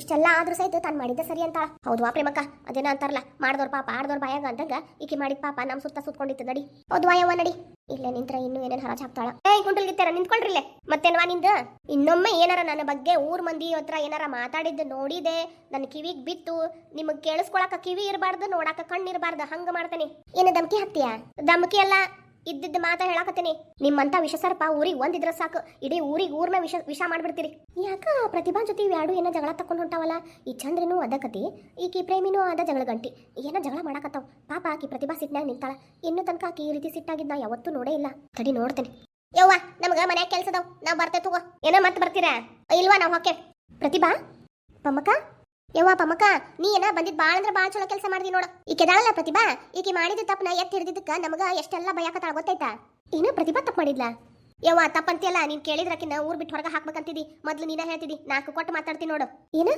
ಇಷ್ಟೆಲ್ಲ ಆದ್ರೂ ಸಹಿತ ತಾನು ಮಾಡಿದ್ದೆ ಸರಿ ಅಂತ ಹೌದು ವಾ ಪ್ರೇಮಕ್ಕ, ಅದೇನ ಅಂತಾರಲ್ಲ ಮಾಡ್ದವ್ರ ಪಾಪ ಆಡ್ದವ್ರ ಬಾಯಾಗ ಅಂದಂಗ ಈಕಿ ಮಾಡಿದ ಪಾಪ ನಮ್ಮ ಸುತ್ತ ಸುತ್ಕೊಂಡಿತ್ತು ನಡಿ. ಹೌದು ವಾಯವ್ವ ನಡಿ. ಇಲ್ಲ ನಿಂತ್ರ ಇನ್ನೂ ಏನೇನು ಹರಾಜ್ ಹಾಕ್ತಾಳ? ಏಯ್ ಕುಂಟಲ್ಗಿತ್ತಾರ ಮತ್ತೆ ಮತ್ತೇನ್ವಾ ನಿಂದ? ಇನ್ನೊಮ್ಮೆ ಏನಾರ ನನ್ನ ಬಗ್ಗೆ ಊರ್ ಮಂದಿ ಹತ್ರ ಏನಾರ ಮಾತಾಡಿದ್ದು ನೋಡಿದೆ ನನ್ನ ಕಿವಿಗ್ ಬಿತ್ತು, ನಿಮಗ್ ಕೇಳಿಸ್ಕೊಳಕ ಕಿವಿ ಇರಬಾರ್ದು, ನೋಡಾಕ ಕಣ್ಣು ಇರಬಾರ್ದು, ಹಂಗ ಮಾಡ್ತಾನೆ. ಏನು, ಧಮಕಿ ಹತ್ತಿಯಾ ಧಮಕಿ ಅಲ್ಲ ಇದ್ದಿದ್ದ ಮಾತಾ ಹೇಳಾಕತ್ತೀನಿ. ನಿಮ್ಮಂತ ವಿಷಸರ್ಪ ಊರಿಗೆ ಒಂದಿದ್ರ ಸಾಕು. ಇಡೀ ಊರಿಗೆ ಊರ್ನ ವಿಷ ವಿಷ ಮಾಡ್ಬಿಡ್ತೀರಿ. ಯಾಕ ಪ್ರತಿಭಾ ಜೊತೆ ಯಾಡು ಏನೋ ಜಗಳ ತಕೊಂಡು ಹೊಂಟಾವಲ್ಲ? ಈ ಚಂದ್ರನು ಅದಕತಿ ಈಕಿ ಪ್ರೇಮಿನೂ ಅದ ಜಗಳ ಗಂಟಿ. ಏನೋ ಜಗಳ ಮಾಡಾಕತ್ತಾವ. ಪಾಪ ಆಕಿ ಪ್ರತಿಭಾ ಸಿಟ್ನಾಗ ನಿಂತಾಳ. ಇನ್ನು ತನಕ ಆಕಿ ಈ ರೀತಿ ಸಿಟ್ಟಾಗಿದ್ದ ಯಾವತ್ತೂ ನೋಡೇ ಇಲ್ಲ. ತಡಿ ನೋಡ್ತೇನೆ. ಯವ್ವ, ನಮ್ಗೆ ಮನ್ಯಾಗ ಕೆಲ್ಸದವ್. ನಾವು ಬರ್ತೇವೆ ತಗೋ. ಏನೋ ಮತ್ತೆ ಬರ್ತೀರಾ? ಇಲ್ವಾ, ನಾವು ಹೊಕ್ಕೆ ಪ್ರತಿಭಾ? ಪಮ್ಮಕ್ಕ? ಯವ್ವ ಪಮ್ಮಕ್ಕ ನೀ ಏನ ಬಂದಿದ್ ಬಾಳ ಅಂದ್ರ ಬಾಳ ಚಲೋ ಕೆಲಸ ಮಾಡ್ದಿ ನೋಡು. ಈಕೆ ದಾಳಲ್ಲ ಪ್ರತಿಭಾ, ಈಕೆ ಮಾಡಿದ ತಪ್ಪನ ಎತ್ತಿ ಹಿಡಿದಿದ್ದಕ್ಕ ನಮಗ ಎಷ್ಟೆಲ್ಲ ಭಯಕತ್ತಾಳ ಗೊತ್ತೈತಾ ಏನು ಪ್ರತಿಭಾ ತಪ್ಪು ಮಾಡಿದ್ಲ? ಯವ್ವ, ತಪ್ಪಂತಿಯಲ್ಲ, ನೀನ್ ಕೇಳಿದ್ರಕಿನ ಊರ್ ಬಿಟ್ಟು ಹೊರಗೆ ಹಾಕ್ಬೇಕಂತಿದಿ. ಮೊದ್ಲು ನೀನ ಹೇಳ್ತಿದಿ, ನಾಲ್ಕು ಕೊಟ್ಟು ಮಾತಾಡ್ತೀನಿ ನೋಡು. ಏನು?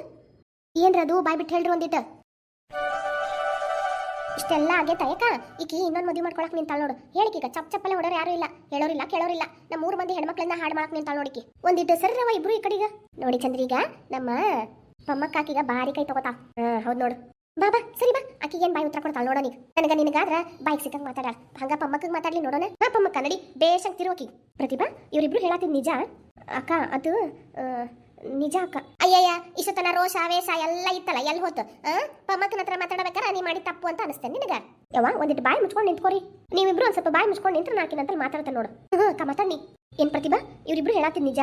ಏನ್ರದು ಬಾಯ್ ಬಿಟ್ಟು ಹೇಳ್ರಿ ಒಂದಿಟ್ಟು ಇಷ್ಟೆಲ್ಲ ಆಗೈತ ಯಾಕ ಈಕಿ ಇನ್ನೊಂದು ಮದುವೆ ಮಾಡ್ಕೊಳಕ್ ನಿಂತಾಳ ನೋಡು. ಹೇಳಿಕೀಗ ಚಪ್ ಚಪ್ಪಲೆ ಹೊಡೋರು ಯಾರು ಇಲ್ಲ. ಹೇಳೋರಿಲ್ಲ, ಕೇಳೋರಿಲ್ಲ. ನಮ್ಮ ಮೂರು ಮಂದಿ ಹೆಣ್ಮಕ್ಳನ್ನ ಹಾಡು ಮಾಡಕ್ ನಿಂತಾಳ ನೋಡಿಕಿ ಒಂದಿಟ್ಟು ಸರ್ರವ ಇಬ್ರು ಈ ಕಡೆಗ. ನೋಡಿ ಚಂದ್ರೀಗ, ನಮ್ಮ ಪಮ್ಮಕ್ಕ ಆಕಿಗ ಭಾರಿ ಕೈ ತಗೋತಾ. ಹಾ, ಹೌದ್ ನೋಡು. ಬಾ ಬಾ, ಸರಿ ಬಾ. ಆಕಿಗೆ ಏನ್ ಬಾಯಿ ಉತ್ತರ ಕೊಡ್ತಾಳ ನೋಡೋ ನೀ ನನಗ ನಿನಗಾದ್ರ ಬಾಯಿಗೆ ಸಿಕ್ಕಂಗ್ ಮಾತಾಡ ಹಂಗ ಪಮ್ಮಕ್ಕಗ್ ಮಾತಾಡ್ಲಿ ನೋಡೋಣ. ಹಾ ಪಮ್ಮಕ್ಕ ನಡಿ ಬೇಷಂಗ್ ತಿರುವಕಿ ಪ್ರತಿಭಾ, ಇವ್ರಿಬ್ರು ಹೇಳತ್ತಿದ್ ನಿಜ. ಅಕ್ಕ, ಅದು ನಿಜ ಅಕ್ಕ. ಅಯ್ಯಯ್ಯ ಇಷ್ಟತನ ರೋಷ ವೇಷ ಎಲ್ಲ ಇತ್ತಲ್ಲ ಎಲ್ಲಿ ಹೋತು? ಪಮ್ಮಕ್ಕನ ಹತ್ರ ಮಾತಾಡಬೇಕಾರ ನೀ ಮಾಡಿ ತಪ್ಪು ಅಂತ ಅನಿಸ್ತೇನೆ ನಿನಗ. ಯವ್ವ ಒಂದಿಟ್ಟು ಬಾಯಿ ಮುಚ್ಕೊಂಡು ನಿಂತ್ಕೋರಿ. ನೀವಿಬ್ರು ಒಂದ್ ಸ್ವಲ್ಪ ಬಾಯಿ ಮುಚ್ಕೊಂಡು ನಿಂತ್ರೆ ನಾಕಿನಂತ ಮಾತಾಡ್ತೇನೆ ನೋಡು. ಹ್ಞೂ ಅಕ್ಕ ಮಾತಾಡಿ ಏನ್ ಪ್ರತಿಭಾ? ಇವರಿಬ್ರು ಹೇಳತ್ತಿದ್ ನಿಜ?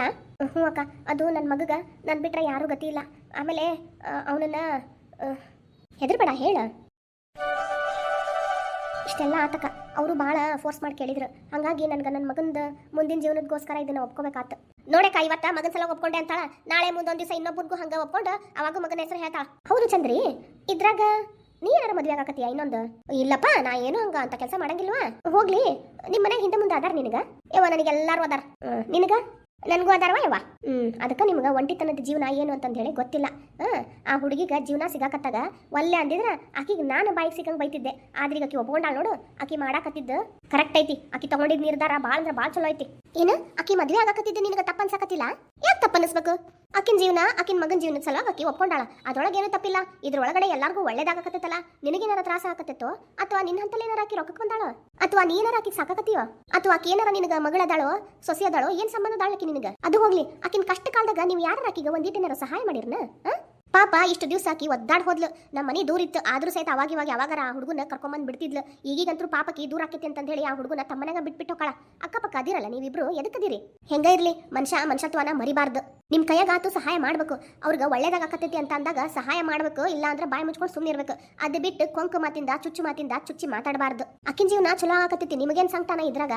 ಹ್ಞೂ ಅಕ್ಕ, ಅದು ನನ್ನ ಮಗಗ, ನನ್ ಬಿಟ್ರೆ ಯಾರೂ ಗತಿ ಇಲ್ಲ. ಆಮೇಲೆ ಅವನನ್ನ ಹೆದರ್ಬೇಡ, ಹೇಳ. ಇಷ್ಟೆಲ್ಲ ಆತಕ ಅವರು ಭಾಳ ಫೋರ್ಸ್ ಮಾಡಿ ಕೇಳಿದ್ರು. ಹಂಗಾಗಿ ನನಗೆ ನನ್ನ ಮಗಂದ ಮುಂದಿನ ಜೀವನದಗೋಸ್ಕರ ಇದನ್ನ ಒಪ್ಕೋಬೇಕಾತ. ನೋಡಕ್ಕ, ಇವತ್ತ ಮಗನ ಸಲ ಒಪ್ಕೊಂಡೆ ಅಂತಾಳ. ನಾಳೆ ಮುಂದೊಂದು ದಿವಸ ಇನ್ನೊಬ್ಬರಿಗೂ ಹಂಗ ಒಪ್ಕೊಂಡು ಅವಾಗ ಮಗನ ಹೆಸರು ಹೇಳ್ತಾಳ. ಹೌದು ಚಂದ್ರಿ. ಇದ್ರಾಗ ನೀ ಯಾರ ಮದ್ವೆ ಆಗಕತ್ತೀಯ ಇನ್ನೊಂದು? ಇಲ್ಲಪ್ಪ, ನಾ ಏನು ಹಂಗ ಅಂತ ಕೆಲಸ ಮಾಡಂಗಿಲ್ವಾ? ಹೋಗ್ಲಿ ನಿಮ್ಮ ಮನೆ ಹಿಂದೆ ಮುಂದೆ ಅದಾರ ನಿನಗ? ಯವ್ವ ನನಗೆ ಎಲ್ಲಾರು ಅದಾರ ನಿನಗ? ನನಗೂ ಅದಾರವ ಯವ್ವ? ಹ್ಮ್, ಅದಕ್ಕೆ ನಿಮ್ಗೆ ಒಂಟಿತನದ ಜೀವನ ಏನು ಅಂತಂದು ಹೇಳಿ ಗೊತ್ತಿಲ್ಲ. ಆ ಹುಡುಗಿಗ ಜೀವನ ಸಿಗಾಕತ್ತಾಗ ಒಲ್ಲೆ ಅಂದಿದ್ರ ಆಕಿಗೆ ನಾನು ಬಾಯಿಗೆ ಸಿಗಂಗ್ ಬೈತಿದ್ದೆ. ಆದ್ರೆ ಈಗ ಆಕಿ ಒಪ್ಕೊಂಡಾಳ ನೋಡು, ಆಕಿ ಮಾಡಾಕತ್ತಿದ್ದು ಕರೆಕ್ಟ್ ಐತಿ. ಆಕಿ ತಗೊಂಡಿದ್ ನಿರ್ಧಾರ ಭಾಳ ಅಂದ್ರೆ ಭಾಳ ಚಲೋ ಐತಿ. ಏನ? ಆಕಿ ಮದ್ವೆ ಆಗಾಕತ್ತಿದ್ದೆ ನಿನಗೆ ತಪ್ಪ ಅನ್ಸಾಕತ್ತಿಲ್ಲ? ಯಾಕೆ ತಪ್ಪ ಆಕಿನ ಜೀವನ, ಆಕಿನ ಮಗನ ಜೀವನ ಸಲ ಆಕಿ ಒಪ್ಕೊಂಡಾಳ. ಅದ್ರೊಳಗೆ ಏನೂ ತಪ್ಪಿಲ್ಲ. ಇದ್ರೊಳಗಡೆ ಎಲ್ಲಾರ್ಗೂ ನಿನಗೆ ನಿನಗೇನಾರ ತ್ರಾಸ ಆಗತ್ತೋ ಅಥವಾ ನಿನ್ನ ಹಂತಲ್ಲಿ ಏನಾರ ಆಕಿ ರೊಕ್ಕಕ್ಕೆ ಬಂದಾಳ? ಅಥವಾ ನೀನಾರ ಆಕಿ ಸಾಕಾಕತ್ತೀಯೋ? ಅಥವಾ ಆಕಿ ಏನಾರ ನಿನಗ ಮಗಳದಾಳೋ ಸೊಸೆ ಅದಾಳೋ ಏನ್ ಸಂಬಂಧ ಆಕಿ ನಿನಗ? ಅದು ಹೋಗ್ಲಿ. ಆಕಿನ ಕಷ್ಟ ಕಾಲದಾಗ ನೀವು ಯಾರ ಆಕಿಗೆ ಒಂದಿಟ್ಟೇನಾರ ಸಹಾಯ ಮಾಡಿರ್ನ? ಪಾಪ, ಇಷ್ಟು ದಿವಸ ಆಕಿ ಒದ್ದಾಡ್ ಹೋದ್ಲು. ನಮ್ಮ ಮನೆ ದೂರ ಇತ್ತು. ಆದ್ರೂ ಸಹಿತ ಅವಾಗ ಇವಾಗ ಯಾವಾಗಾರ ಆ ಹುಡುಗನ ಕರ್ಕೊಂಬಂದ್ ಬಿಡ್ತಿದ್ಲು. ಈಗೀಗಂತೂ ಪಾಪಕ್ಕೆ ದೂರ ಆಕೈತಿ ಅಂತ ಹೇಳಿ ಆ ಹುಡುಗನ ತಮ್ಮನಾಗ ಬಿಟ್ಬಿಟ್ಟು ಹೋಗಳ ಅಕ್ಕಪಕ್ಕ ಅದಿರಲ್ಲ, ನೀವಿಬ್ರು ಎದಕ್ಕದಿರಿ ಹೆಂಗ ಇರ್ಲಿ? ಮನುಷ್ಯ ಮನುಷ್ಯತ್ವನ ಮರಿಬಾರ್ದು. ನಿಮ್ಮ ಕೈಯಾಗಾತು ಸಹಾಯ ಮಾಡ್ಬೇಕು. ಅವ್ರಿಗೆ ಒಳ್ಳೇದಾಗ ಆಕತೈತಿ ಅಂತ ಅಂದಾಗ ಸಹಾಯ ಮಾಡ್ಬೇಕು. ಇಲ್ಲ ಅಂದ್ರೆ ಬಾಯಿ ಮುಚ್ಕೊಂಡು ಸುಮ್ಮನೆ ಇರ್ಬೇಕು. ಅದು ಬಿಟ್ಟು ಕೊಂಕು ಮಾತಿಂದ, ಚುಚ್ಚು ಮಾತಿಂದ, ಚುಚ್ಚಿ ಮಾತಾಡಬಾರ್ದು. ಅಕ್ಕಿನ ಜೀವನ ಚಲೋ ಆಗತೈತಿ ನಿಮಗೇನ್ ಸಂಕಟನ ಇದ್ರಾಗ?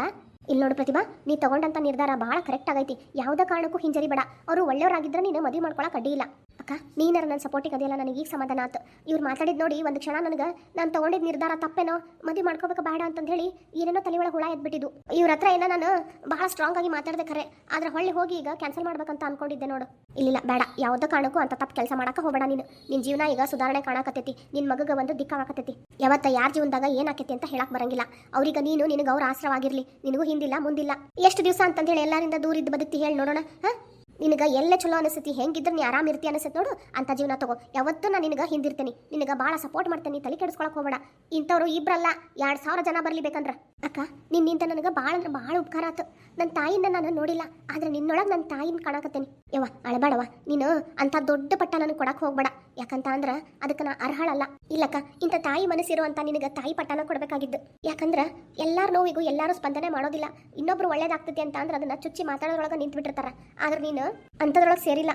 ಇಲ್ಲಿ ನೋಡು ಪ್ರತಿಭಾ, ನೀ ತಗೊಂಡಂತ ನಿರ್ಧಾರ ಬಹಳ ಕರೆಕ್ಟ್ ಆಗೈತಿ. ಯಾವುದೇ ಕಾರಣಕ್ಕೂ ಹಿಂಜರಿಬೇಡ. ಅವರು ಒಳ್ಳೆಯವರಾಗಿದ್ರೆ ನೀನು ಮದುವೆ ಮಾಡ್ಕೊಳಕ್ ಅಡ್ಡಿ ಇಲ್ಲ. ಅಕ್ಕ ನೀನಾರ ನನ್ನ ಸಪೋರ್ಟಿಗೆ ಅದೆಲ್ಲ ನನಗೆ ಈಗ ಸಮಾಧಾನ ಆತು. ಇವ್ರು ಮಾತಾಡಿದ್ ನೋಡಿ, ಒಂದು ಕ್ಷಣ ನನಗೆ ನಾನು ತೊಗೊಂಡಿದ್ದ ನಿರ್ಧಾರ ತಪ್ಪೇನೋ, ಮದುವೆ ಮಾಡ್ಕೋಬೇಕು ಬೇಡ ಅಂತಂದು ಹೇಳಿ ಏನೇನೋ ತಲೆ ಒಳಗೆ ಹುಳ ಎದ್ಬಿಟ್ಟಿದ್ದು. ಇವ್ರ ಹತ್ರ ಏನೋ ನಾನು ಬಹಳ ಸ್ಟ್ರಾಂಗ್ ಆಗಿ ಮಾತಾಡಿದೆ ಖರೆ, ಆದ್ರೆ ಹೊಳ್ಳಿ ಹೋಗಿ ಈಗ ಕ್ಯಾನ್ಸಲ್ ಮಾಡ್ಬೇಕಂತ ಅನ್ಕೊಂಡಿದ್ದೆ ನೋಡು. ಇಲ್ಲಿಲ್ಲ, ಬೇಡ, ಯಾವುದೇ ಕಾರಣಕ್ಕೂ ಅಂತ ತಪ್ಪು ಕೆಲಸ ಮಾಡಕ್ಕೆ ಹೋಗಬೇಡ ನೀನು. ನಿನ್ನ ಜೀವನ ಈಗ ಸುಧಾರಣೆ ಕಾಣಕತ್ತೈತಿ ನಿನ್ನ ಮಗಗೆ ಒಂದು ದಿಕ್ಕಾಗತ್ತೈತಿ ಯಾವತ್ತ ಯಾರ ಜೀವನದಾಗ ಏನಾಕೈತಿ ಅಂತ ಹೇಳಕ್ ಬರಂಗಿಲ್ಲ. ಅವ್ರಿಗೆ ನೀನು, ನಿನಗೆ ಅವ್ರ ಆಶ್ರವಾಗಿರ್ಲಿ ನಿನಗೂ ಹಿಂದಿಲ್ಲ, ಮುಂದಿಲ್ಲ. ಎಷ್ಟು ದಿವಸ ಅಂತಂದೇಳಿ ಎಲ್ಲರಿಂದ ದೂರ ಬದುಕಿ ಹೇಳಿ ನೋಡೋಣ, ಹಾ? ನಿನಗ ಎಲ್ಲ ಚಲೋ ಅನಿಸ್ತೈತಿ, ಹೆಂಗಿದ್ರೆ ನೀ ಆರಾಮ್ ಇರ್ತಿ ಅನಿಸುತ್ತೆ ನೋಡು, ಅಂತ ಜೀವನ ತಗೋ. ಯಾವತ್ತೂ ನಾನು ನಿನಗೆ ಹಿಂದಿರ್ತೀನಿ. ನಿನಗೆ ಭಾಳ ಸಪೋರ್ಟ್ ಮಾಡ್ತೀನಿ, ತಲೆ ಕೆಡಿಸ್ಕೊಳಕ್ ಹೋಗಬೇಡ. ಇಂಥವ್ರು ಇಬ್ಬರಲ್ಲ ಎರಡು ಸಾವಿರ ಜನ ಬರಲಿ ಬೇಕಂದ್ರೆ. ಅಕ್ಕ ನಿನ್ನಿಂದ ನನಗೆ ಭಾಳ ಅಂದ್ರೆ ಭಾಳ ಉಪಕಾರ ಆತು. ನನ್ನ ತಾಯಿನ ನಾನು ನೋಡಿಲ್ಲ, ಆದರೆ ನಿನ್ನೊಳಗೆ ನನ್ನ ತಾಯಿನ ಕಾಣಕತ್ತೇನೆ. ಯವ್ವ ಅಳಬೇಡವ ನೀನು ಅಂಥ ದೊಡ್ಡ ಪಟ್ಟ ನನಗೆ ಕೊಡಕ್ಕೆ ಹೋಗ್ಬೇಡ. ಯಾಕಂತ ಅಂದ್ರ ಅದಕ್ಕ ನಾ ಅರ್ಹಳಲ್ಲ. ಇಲ್ಲಕ್ಕ, ಇಂಥ ತಾಯಿ ಮನಸ್ಸಿರುವಂತ ನಿನಗೆ ತಾಯಿ ಪಟ್ಟನ ಕೊಡ್ಬೇಕಾಗಿದ್ದು. ಯಾಕಂದ್ರ ಎಲ್ಲಾರ ನೋವಿಗೂ ಎಲ್ಲಾರು ಸ್ಪಂದನೆ ಮಾಡೋದಿಲ್ಲ. ಇನ್ನೊಬ್ರು ಒಳ್ಳೇದಾಗ್ತೈತಿ ಅಂತ ಅಂದ್ರೆ ಅದನ್ನ ಚುಚ್ಚಿ ಮಾತಾಡೋದ್ರೊಳಗೆ ನಿಂತ್ಬಿಟ್ಟಿರ್ತಾರ. ಆದ್ರೆ ನೀನು ಅಂಥದ್ರೊಳಗೆ ಸೇರಿಲ್ಲ.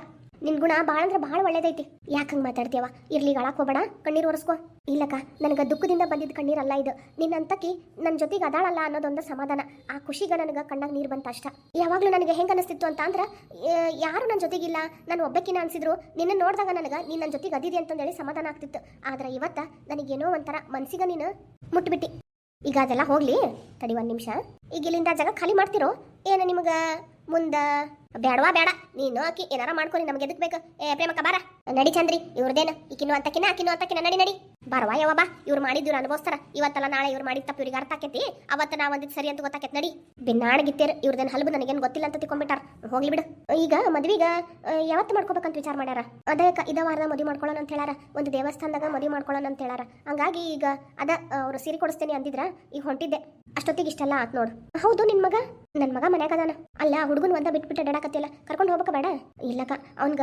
ನಿನ್ ಗುಣ ಭಾಳ ಅಂದ್ರೆ ಭಾಳ ಒಳ್ಳೇದೈತಿ. ಯಾಕೆ ಹಂಗೆ ಮಾತಾಡ್ತೀಯವ ಇರ್ಲಿ ಅಳಕ್ ಹೋಗ್ಬೇಡ. ಕಣ್ಣೀರು ಒರೆಸ್ಕೋ. ಇಲ್ಲಕ್ಕ, ನನಗೆ ದುಃಖದಿಂದ ಬಂದಿದ್ದ ಕಣ್ಣೀರಲ್ಲ ಇದು. ನಿನ್ನಂತಕಿ ನನ್ನ ಜೊತೆಗೆ ಅದಾಳಲ್ಲ ಅನ್ನೋದೊಂದು ಸಮಾಧಾನ. ಆ ಖುಷಿಗೆ ನನಗೆ ಕಣ್ಣಾಗ ನೀರು ಬಂತ ಅಷ್ಟ. ಯಾವಾಗಲೂ ನನಗೆ ಹೆಂಗೆ ಅನಿಸ್ತಿತ್ತು ಅಂತ ಅಂದ್ರೆ ಯಾರು ನನ್ನ ಜೊತೆಗಿಲ್ಲ. ನಾನು ಒಬ್ಬಕಿನ ಅನ್ಸಿದ್ರು. ನಿನ್ನ ನೋಡಿದಾಗ ನನಗೆ ನೀನು ನನ್ನ ಜೊತೆಗೆ ಅದಿದೆ ಅಂತಂದೇಳಿ ಸಮಾಧಾನ ಆಗ್ತಿತ್ತು. ಆದ್ರೆ ಇವತ್ತ ನನಗೇನೋ ಒಂಥರ ಮನ್ಸಿಗೆ ನೀನು ಮುಟ್ಬಿಟ್ಟಿ. ಈಗ ಅದೆಲ್ಲ ಹೋಗ್ಲಿ, ತಡಿ ಒಂದು ನಿಮಿಷ. ಈಗ ಇಲ್ಲಿಂದ ಜಾಗ ಖಾಲಿ ಮಾಡ್ತಿರೋ? ಏನು ನಿಮ್ಗ ಮುಂದ. ಬೇಡವಾ ಬೇಡ ನೀನು ಆಕಿ ಏನಾರ ಮಾಡ್ಕೊರಿ ನಮ್ಗೆ ಎದಕ್ ಬೇಕು? ಏ, ಪ್ರೇಮಕ್ಕ ಬಾರ. ನಡಿ ಚಂದ್ರಿ, ಇವ್ರದೇನು ಈಕಿನು ಅಂತಕಿನ ಆಕಿನು ಅಂತಕಿನ ನಡಿ ನಡಿ. ಬರವಾ ಯಾವ ಬಾ, ಇವ್ರು ಮಾಡಿದ್ರು ಅನುಭವಿಸ್ತಾರ. ಇವತ್ತಲ್ಲ ನಾಳೆ ಇವ್ರು ಮಾಡಿದ ತಪ್ಪು ಇವ್ರಿಗೆ ಅರ್ಥ ಆಕೈತಿ. ಅವತ್ತ ನಾ ಒಂದಿದ್ ಸರಿ ಅಂತ ಗೊತ್ತಾಕೈತಿ ನಡಿ. ಬಿನ್ನಾಡಗಿತ್ತೇರ್ ಇವ್ರದೇನ್ ಹಲ್ಬು ನನಗೇನು ಗೊತ್ತಿಲ್ಲ ಅಂತ ತಿಕೊಂಡ್ಬಿಟ್ಟಾರ ಹೋಗ್ಲಿ ಬಿಡು. ಈಗ ಮದ್ವಿಗ ಯಾವತ್ತು ಮಾಡ್ಕೋಬೇಕಂತ ವಿಚಾರ ಮಾಡ್ಯಾರ? ಅದೇ ಇದ ವಾರದ ಮದುವೆ ಮಾಡ್ಕೊಳ್ಳೋಣ ಅಂತ ಹೇಳಾರ. ಒಂದು ದೇವಸ್ಥಾನದಾಗ ಮದುವೆ ಮಾಡ್ಕೊಳ್ಳೋಣ ಅಂತ ಹೇಳಾರ. ಹಂಗಾಗಿ ಈಗ ಅದ ಅವ್ರು ಸೀರೆ ಕೊಡಿಸ್ತೇನೆ ಅಂದಿದ್ರ ಈಗ ಹೊಂಟಿದ್ದೆ. ಅಷ್ಟೊತ್ತಿಗೆ ಇಷ್ಟೆಲ್ಲ ಆತ್ ನೋಡು. ಹೌದು ನಿನ್ ಮಗ? ನನ್ ಮಗ ಮನ್ಯಾಗ ಅದಾನ. ಅಲ್ಲ, ಹುಡುಗನ್ ಒಂದ ಬಿಟ್ಬಿಟ್ಟು ಅಡ್ಯಾಡಕತ್ತಿಲ್ಲ ಕರ್ಕೊಂಡು ಹೋಗ್ಬೇಕ ಬೇಡ? ಇಲ್ಲಕ ಅವ್ನ್ಗ,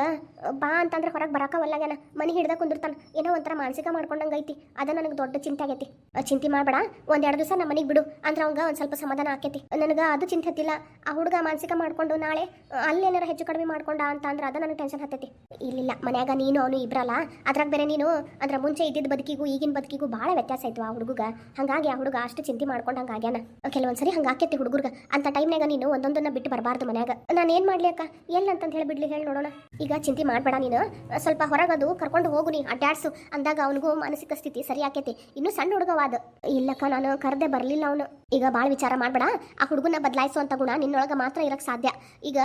ಬಾ ಅಂತಂದ್ರೆ ಹೊರಗೆ ಬರಾಕ ಒಲ್ಲಾಗ್ಯಾನ. ಮನಿ ಹಿಡ್ದ ಕುಂದಿರ್ತಾನ. ಏನೋ ಒಂಥರ ಮಾನಸಿಕ ಮಾಡ್ಕೊಂಡಂಗ ಐತಿ ಅದ ನನಗೆ ದೊಡ್ಡ ಚಿಂತೆ ಆಗೈತಿ. ಚಿಂತೆ ಮಾಡಬೇಡ. ಒಂದೆರಡು ದಿವಸ ನಮ್ಮ ಮನೆಗೆ ಬಿಡು. ಅಂದ್ರೆ ಅವಂಗ ಒಂದ್ ಸ್ವಲ್ಪ ಸಮಾಧಾನ ಆಕೈತಿ. ನನಗೆ ಅದು ಚಿಂತೆ ಹತ್ತಿಲ್ಲ. ಆ ಹುಡುಗ ಮಾನಸಿಕ ಮಾಡ್ಕೊಂಡು ನಾಳೆ ಅಲ್ಲಿ ಅಲ್ಲೇನಾರ ಹೆಚ್ಚು ಕಡಿಮೆ ಮಾಡ್ಕೊಂಡ ಅಂತ ಅಂದ್ರೆ ಅದ ನನಗೆ ಟೆನ್ಷನ್ ಹತ್ತೈತಿ. ಇಲ್ಲಿಲ್ಲ. ಮನ್ಯಾಗ ನೀನು ಅವನು ಇಬ್ರಲ್ಲ. ಅದ್ರಾಗ ಬೇರೆ ನೀನು, ಅಂದ್ರೆ ಮುಂಚೆ ಇದ್ದಿದ್ದ ಬದುಕಿಗೂ, ಈಗಿನ ಬದುಕಿಗೂ ಭಾಳ ವ್ಯತ್ಯಾಸ ಆಯ್ತು ಆ ಹುಡುಗ ಹಂಗಾಗಿ ಆ ಹುಡುಗ ಅಷ್ಟು ಚಿಂತೆ ಮಾಡ್ಕೊಂಡು ಹಂಗ ಆಗ್ಯಾನ. ಕೆಲವೊಂದ್ಸರಿ ಹಂಗ ಆಕೈತಿ ಹುಡುಗರ್ಗ. ಅಂತ ಟೈಮ್ನಾಗ ನೀನು ಒಂದೊಂದನ್ನ ಬಿಟ್ಟು ಬರಬಾರ್ದು ಮನ್ಯಾಗ. ನಾನು ಏನ್ ಮಾಡ್ಲಿ ಅಕ್ಕ? ಎಲ್ಲ ಅಂತ ಹೇಳಿ ಬಿಡ್ಲಿ ಹೇಳಿ ನೋಡೋಣ. ಈಗ ಚಿಂತೆ ಮಾಡಬೇಡ ನೀನು. ಸ್ವಲ್ಪ ಹೊರಗದು ಕರ್ಕೊಂಡು ಹೋಗು ನೀ. ಅಡ್ಡಾಡ್ಸು ಅಂದಾಗ ಅವನಿಗೂ ಮಾನಸಿಕ ಸ್ಥಿತಿ ಸರಿ ಆಕೈತಿ. ಇನ್ನು ಸಣ್ಣ ಹುಡುಗವಾದ ಇಲ್ಲಕ್ಕ ನಾನು ಕರೆದೆ ಬರಲಿಲ್ಲ ಅವನು. ಈಗ ಭಾಳ ವಿಚಾರ ಮಾಡ್ಬೇಡ. ಆ ಹುಡುಗನ ಬದಲಾಯಿಸುವಂತ ಗುಣ ನಿನ್ನೊಳಗ ಮಾತ್ರ ಇರಕ್ ಸಾಧ್ಯ. ಈಗ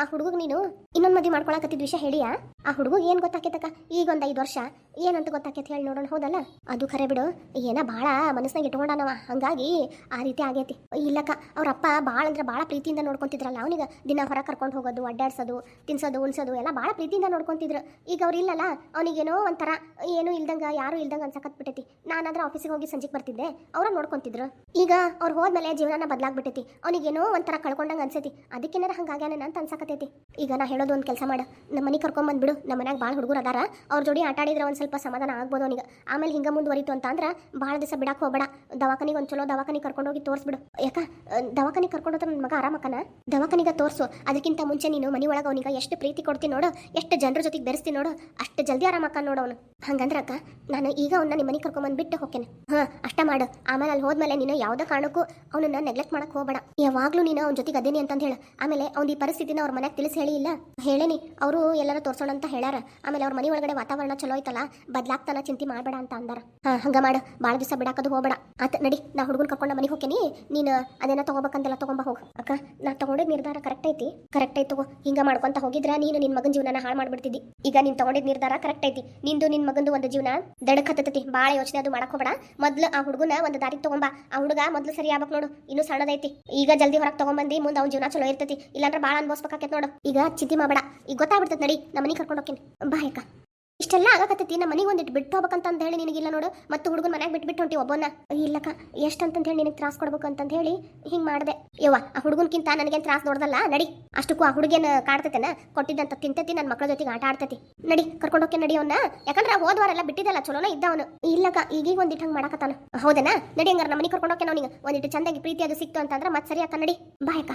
ಆ ಹುಡುಗಗ್ ನೀನು ಇನ್ನೊಂದು ಮದಿ ಮಾಡ್ಕೊಳಕತ್ತಿದ್ ವಿಷಯ ಹೇಳಿಯಾ? ಆ ಹುಡುಗ ಏನ್ ಗೊತ್ತಾಕೈತಕ್ಕ? ಈಗ ಒಂದ್ ಐದು ವರ್ಷ. ಏನಂತ ಗೊತ್ತಾಕೈತಿ ಹೇಳಿ ನೋಡೋಣ, ಹೌದಲ್ಲ? ಅದು ಖರೆ ಬಿಡು. ಏನ ಭಾಳ ಮನಸ್ಸಿನಾಗ ಇಟ್ಕೊಂಡಾನವ. ಹಂಗಾಗಿ ಆ ರೀತಿ ಆಗೈತಿ. ಇಲ್ಲಕ್ಕ, ಅವ್ರ ಅಪ್ಪ ಭಾಳ ಅಂದ್ರೆ ಭಾಳ ಪ್ರೀತಿಯಿಂದ ನೋಡ್ಕೊಂತಿದ್ರಲ್ಲ ಅವನಿಗೆ. ದಿನ ಹೊರ ಕರ್ಕೊಂಡು ಹೋಗೋದು, ಅಡ್ಡಾಡ್ಸೋದು, ತಿನ್ಸೋದು, ಉಣ್ಸೋದು, ಎಲ್ಲ ಭಾಳ ಪ್ರೀತಿಯಿಂದ ನೋಡ್ಕೊಂತಿದ್ರು. ಈಗ ಅವ್ರು ಇಲ್ಲಲ್ಲ, ಅವನಿಗೇನೋ ಒಂಥರ ಏನೂ ಇಲ್ದಂಗ ಯಾರು ಇಲ್ದಂಗ ಅನ್ಸಕತ್ ಬಿಟ್ಟೈತಿ ನಾನಾದ್ರೆ ಆಫೀಸಿಗೆ ಹೋಗಿ ಸಂಜೆಗೆ ಬರ್ತಿದ್ದೆ. ಅವ್ರ ನೋಡ್ಕೊಂತಿದ್ರು. ಈಗ ಅವ್ರು ಹೋದ್ಮೇಲೆ ಜೀವನ ಬದಲಾಗ್ಬಿಟ್ಟೈತಿ. ಅವನಿಗೇನೋ ಒಂಥರ ಕಳ್ಕೊಂಡಂಗ ಅನ್ಸೈತಿ. ಅದಕ್ಕೇನಾರ ಹಂಗಾಗ್ಯಾನ ಅಂತ ಅನ್ಸಕತೈತಿ ಈಗ ನಾ ಹೇಳೋದು ಒಂದು ಕೆಲಸ ಮಾಡ. ನಮ್ಮ ಮನೆ ಕರ್ಕೊಂಬಂದ್ಬಿಡು ನಮ್ಮ ಮನ್ಯಾಗ ಭಾಳ ಹುಡುಗರು ಅದಾರ. ಅವ್ರ ಜೋಡಿ ಆಟ ಆಡಿದ್ರೆ ಒಂದು ಸ್ವಲ್ಪ ಸಮಾಧಾನ ಆಗ್ಬೋದು ಅವನಿಗೆ. ಆಮೇಲೆ ಹಿಂಗೆ ಮುಂದುವರಿತು ಅಂತ ಅಂದ್ರೆ ಭಾಳ ದಿವಸ ಬಿಡಕ್ಕೆ ಹೋಗ್ಬೇಡ. ದವಾಖಾನಿಗೆ ಒಂದು ಚಲೋ ದವಾಖಾನಿಗೆ ಕರ್ಕೊಂಡೋಗಿ ತೋರಿಸ್ಬಿಡು. ಯಾಕ? ದವಾಖಾನಿ ಕರ್ಕೊಂಡು ಹೋದ್ರೆ ನನ್ನ ಮಗ ಆರಾಮಕ್ಕನ ದವಾಖಾನಿಗೆ ತೋರಿಸು. ಅದಕ್ಕಿಂತ ಮುಂಚೆ ನೀನು ಮನೆ ಒಳಗೆ ಅವನಿಗೆ ಎಷ್ಟು ಪ್ರೀತಿ ಕೊಡ್ತೀನಿ ನೋಡು. ಎಷ್ಟು ಜನರ ಜೊತೆಗೆ ಬೆರೆಸ್ತೀನಿ ನೋಡು. ಅಷ್ಟು ಜಲ್ದಿ ಆರಾಮಕ್ಕ ನೋಡು ಅವನು. ಹಂಗಂದ್ರೆ ಅಕ್ಕ, ನಾನು ಈಗ ಅವನ್ನ ನಿಮ್ಮ ಮನೆಗೆ ಕರ್ಕೊಂಡ್ ಬಂದ್ಬಿಟ್ಟು ಹೋಗ್ತೇನೆ. ಹಾ, ಅಷ್ಟ ಮಾಡು. ಆಮೇಲೆ ಅಲ್ಲಿ ಹೋದ್ಮೇಲೆ ನೀನು ಯಾವುದೇ ಕಾರಣಕ್ಕೂ ಅವನನ್ನ ನೆಗ್ಲೆಕ್ಟ್ ಮಾಡಕ್ ಹೋಗಬೇಡ. ಯಾವಾಗಲೂ ನೀನು ಅವ್ನ ಜೊತೆಗೆ ಅದೇನಿ ಅಂತ ಹೇಳು. ಆಮೇಲೆ ಅವ್ನ ಈ ಪರಿಸ್ಥಿತಿನ ಅವ್ರ ಮನೆಗೆ ತಿಳಿಸಿ ಹೇಳಿ ಇಲ್ಲ? ಹೇಳೇನಿ. ಅವರು ಎಲ್ಲರ ತೋರ್ಸೋಣ ಅಂತ ಹೇಳಾರ ಆಮೇಲೆ ಅವ್ರ ಮನೆ ಒಳಗಡೆ ವಾತಾವರಣ ಚಲೋ ಐತಲ್ಲ? ಬದ್ಲಾಗ್ತಾನ ಚಿಂತೆ ಮಾಡಬೇಡ ಅಂತ ಅಂದಾರ. ಹಾ, ಹಂಗ ಮಾಡು. ಭಾಳ ದಿವಸ ಬಿಡಾಕದು ಹೋಗಬೇಡ. ಆತ ನಡಿ, ನಾ ಹುಡುಗನ್ ಕರ್ಕೊಂಡ ಮನೆಗೆ ಹೋಗ್ತೀನಿ ನೀನು ಅದೇನ ತಗೋಬೇಕಂತೆಲ್ಲ ತಗೊಂಬ ಹೋಗು. ಅಕ್ಕ, ನಾ ತಗೊಂಡಿದ್ ನಿರ್ಧಾರ ಕರೆಕ್ಟ್ ಐತಿ. ಕರೆಕ್ಟ್ ಐತಿ ತಗೋ. ಹಿಂಗ ಮಾಡ್ಕೊಂತ ಹೋಗಿದ್ರ ನೀನು ನಿನ್ ಮಗನ ಜೀವನ ಹಾಳು ಮಾಡ್ಬಿಡ್ತಿದ್ದಿ. ಈಗ ನೀನ್ ತಗೊಂಡಿದ್ ನಿರ್ಧಾರ ಕರೆಕ್ಟ್ ಐತಿ. ನಿಂದು ನಿನ್ ಮಗಂದು ಒಂದು ಜೀವನ ದಡಕ್ ಹತ್ತತೈತಿ. ಬಾಳ ಯೋಚನೆ ಅದು ಮಾಡಕ್ ಹೋಗ್ಬೇಡ. ಮೊದ್ಲು ಆ ಹುಡುಗನ ಒಂದು ದಾರಿಗೆ ತಗೊಂಬ. ಆ ಹುಡುಗ ಮೊದ್ಲು ಸರಿ ಆಗ್ಬೇಕು ನೋಡು. ಇನ್ನು ಸಣ್ಣದೈತಿ. ಈಗ ಜಲ್ದಿ ಹೊರಗೆ ತಗೊಂಬಂದಿ ಮುಂದೆ ಅವ್ನ ಜೀವನ ಚಲೋ ಇರ್ತೈತಿ. ಇಲ್ಲಾಂದ್ರೆ ಬಾಳ ಅನ್ಭವಿಸ್ಬೇಕಾಕೈತಿ ನೋಡು. ಈಗ ಚಿತ್ತಿ ಮಾಡಬೇಡ. ಈಗ ಗೊತ್ತಾಗ್ಬಿಡ್ತೈತಿ ನಡಿ. ನಮ್ಮನಿ ಕರ್ಕೊಂಡು ಹೋಗ್ತೀನಿ. ಬಾಯ್ ಇಷ್ಟೆಲ್ಲ ಆಗಕತ್ತೈತಿ ನಮ್ಮ ಮನೆಗೆ ಒಂದಿಟ್ಟು ಬಿಟ್ಟು ಹೋಗ್ಬೇಕಂತ ಅಂತ ಹೇಳಿ ನಿನಗಿಲ್ಲ ನೋಡು. ಮತ್ತು ಹುಡುಗನ ಮನೆಗೆ ಬಿಟ್ಟು ಬಿಟ್ಟು ಹೊಂಟಿ ಒಬ್ಬನ ಇಲ್ಲಕ್ಕ ಎಷ್ಟಂತಂತ ಹೇಳಿ ನಿನಗೆ ತ್ರಾಸ ಕೊಡ್ಬೇಕಂತ ಹೇಳಿ ಹಿಂಗೆ ಮಾಡಿದೆ. ಯವ್ವ, ಆ ಹುಡುಗನ್ಕಿಂತ ನನಗೇನು ತ್ರಾಸ ನೋಡ್ದಲ್ಲ, ನಡಿ. ಅಷ್ಟಕ್ಕೂ ಆ ಹುಡುಗೇನ ಕಾಡ್ತೈತೆನ? ಕೊಟ್ಟಿದ್ದಂತ ತಿಂತೈತಿ ನನ್ನ ಮಕ್ಕಳ ಜೊತೆಗೆ ಆಟ ಆಡ್ತೈತಿ. ನಡಿ, ಕರ್ಕೊಂಡು ಹೋಗಿ ನಡಿ ಅವನ್ನ ಯಾಕಂದ್ರೆ ಹೋದ್ವಾರೆಲ್ಲ ಬಿಟ್ಟಿದ್ದಲ್ಲ, ಚಲೋನ ಇದ್ದ ಅವನು. ಇಲ್ಲಕ್ಕ, ಈಗೀಗ ಒಂದಿಟ್ಟು ಹಂಗೆ ಮಾಡಕತ್ತಾನ. ಹೌದನಾ? ನಡಿ ಹಂಗಾರ ನಮ್ಮ ಮನೆ ಕರ್ಕೊಂಡು ಹೋಗಿ ಅವನಿಗೆ ಒಂದಿಟ್ಟು ಚಂದಾಗಿ ಪ್ರೀತಿ ಅದು ಸಿಕ್ತು ಅಂತಂದ್ರೆ ಮತ್ತೆ ಸರಿ ಅಕ್ಕ, ನಡಿ. ಬಾಯಕ್ಕ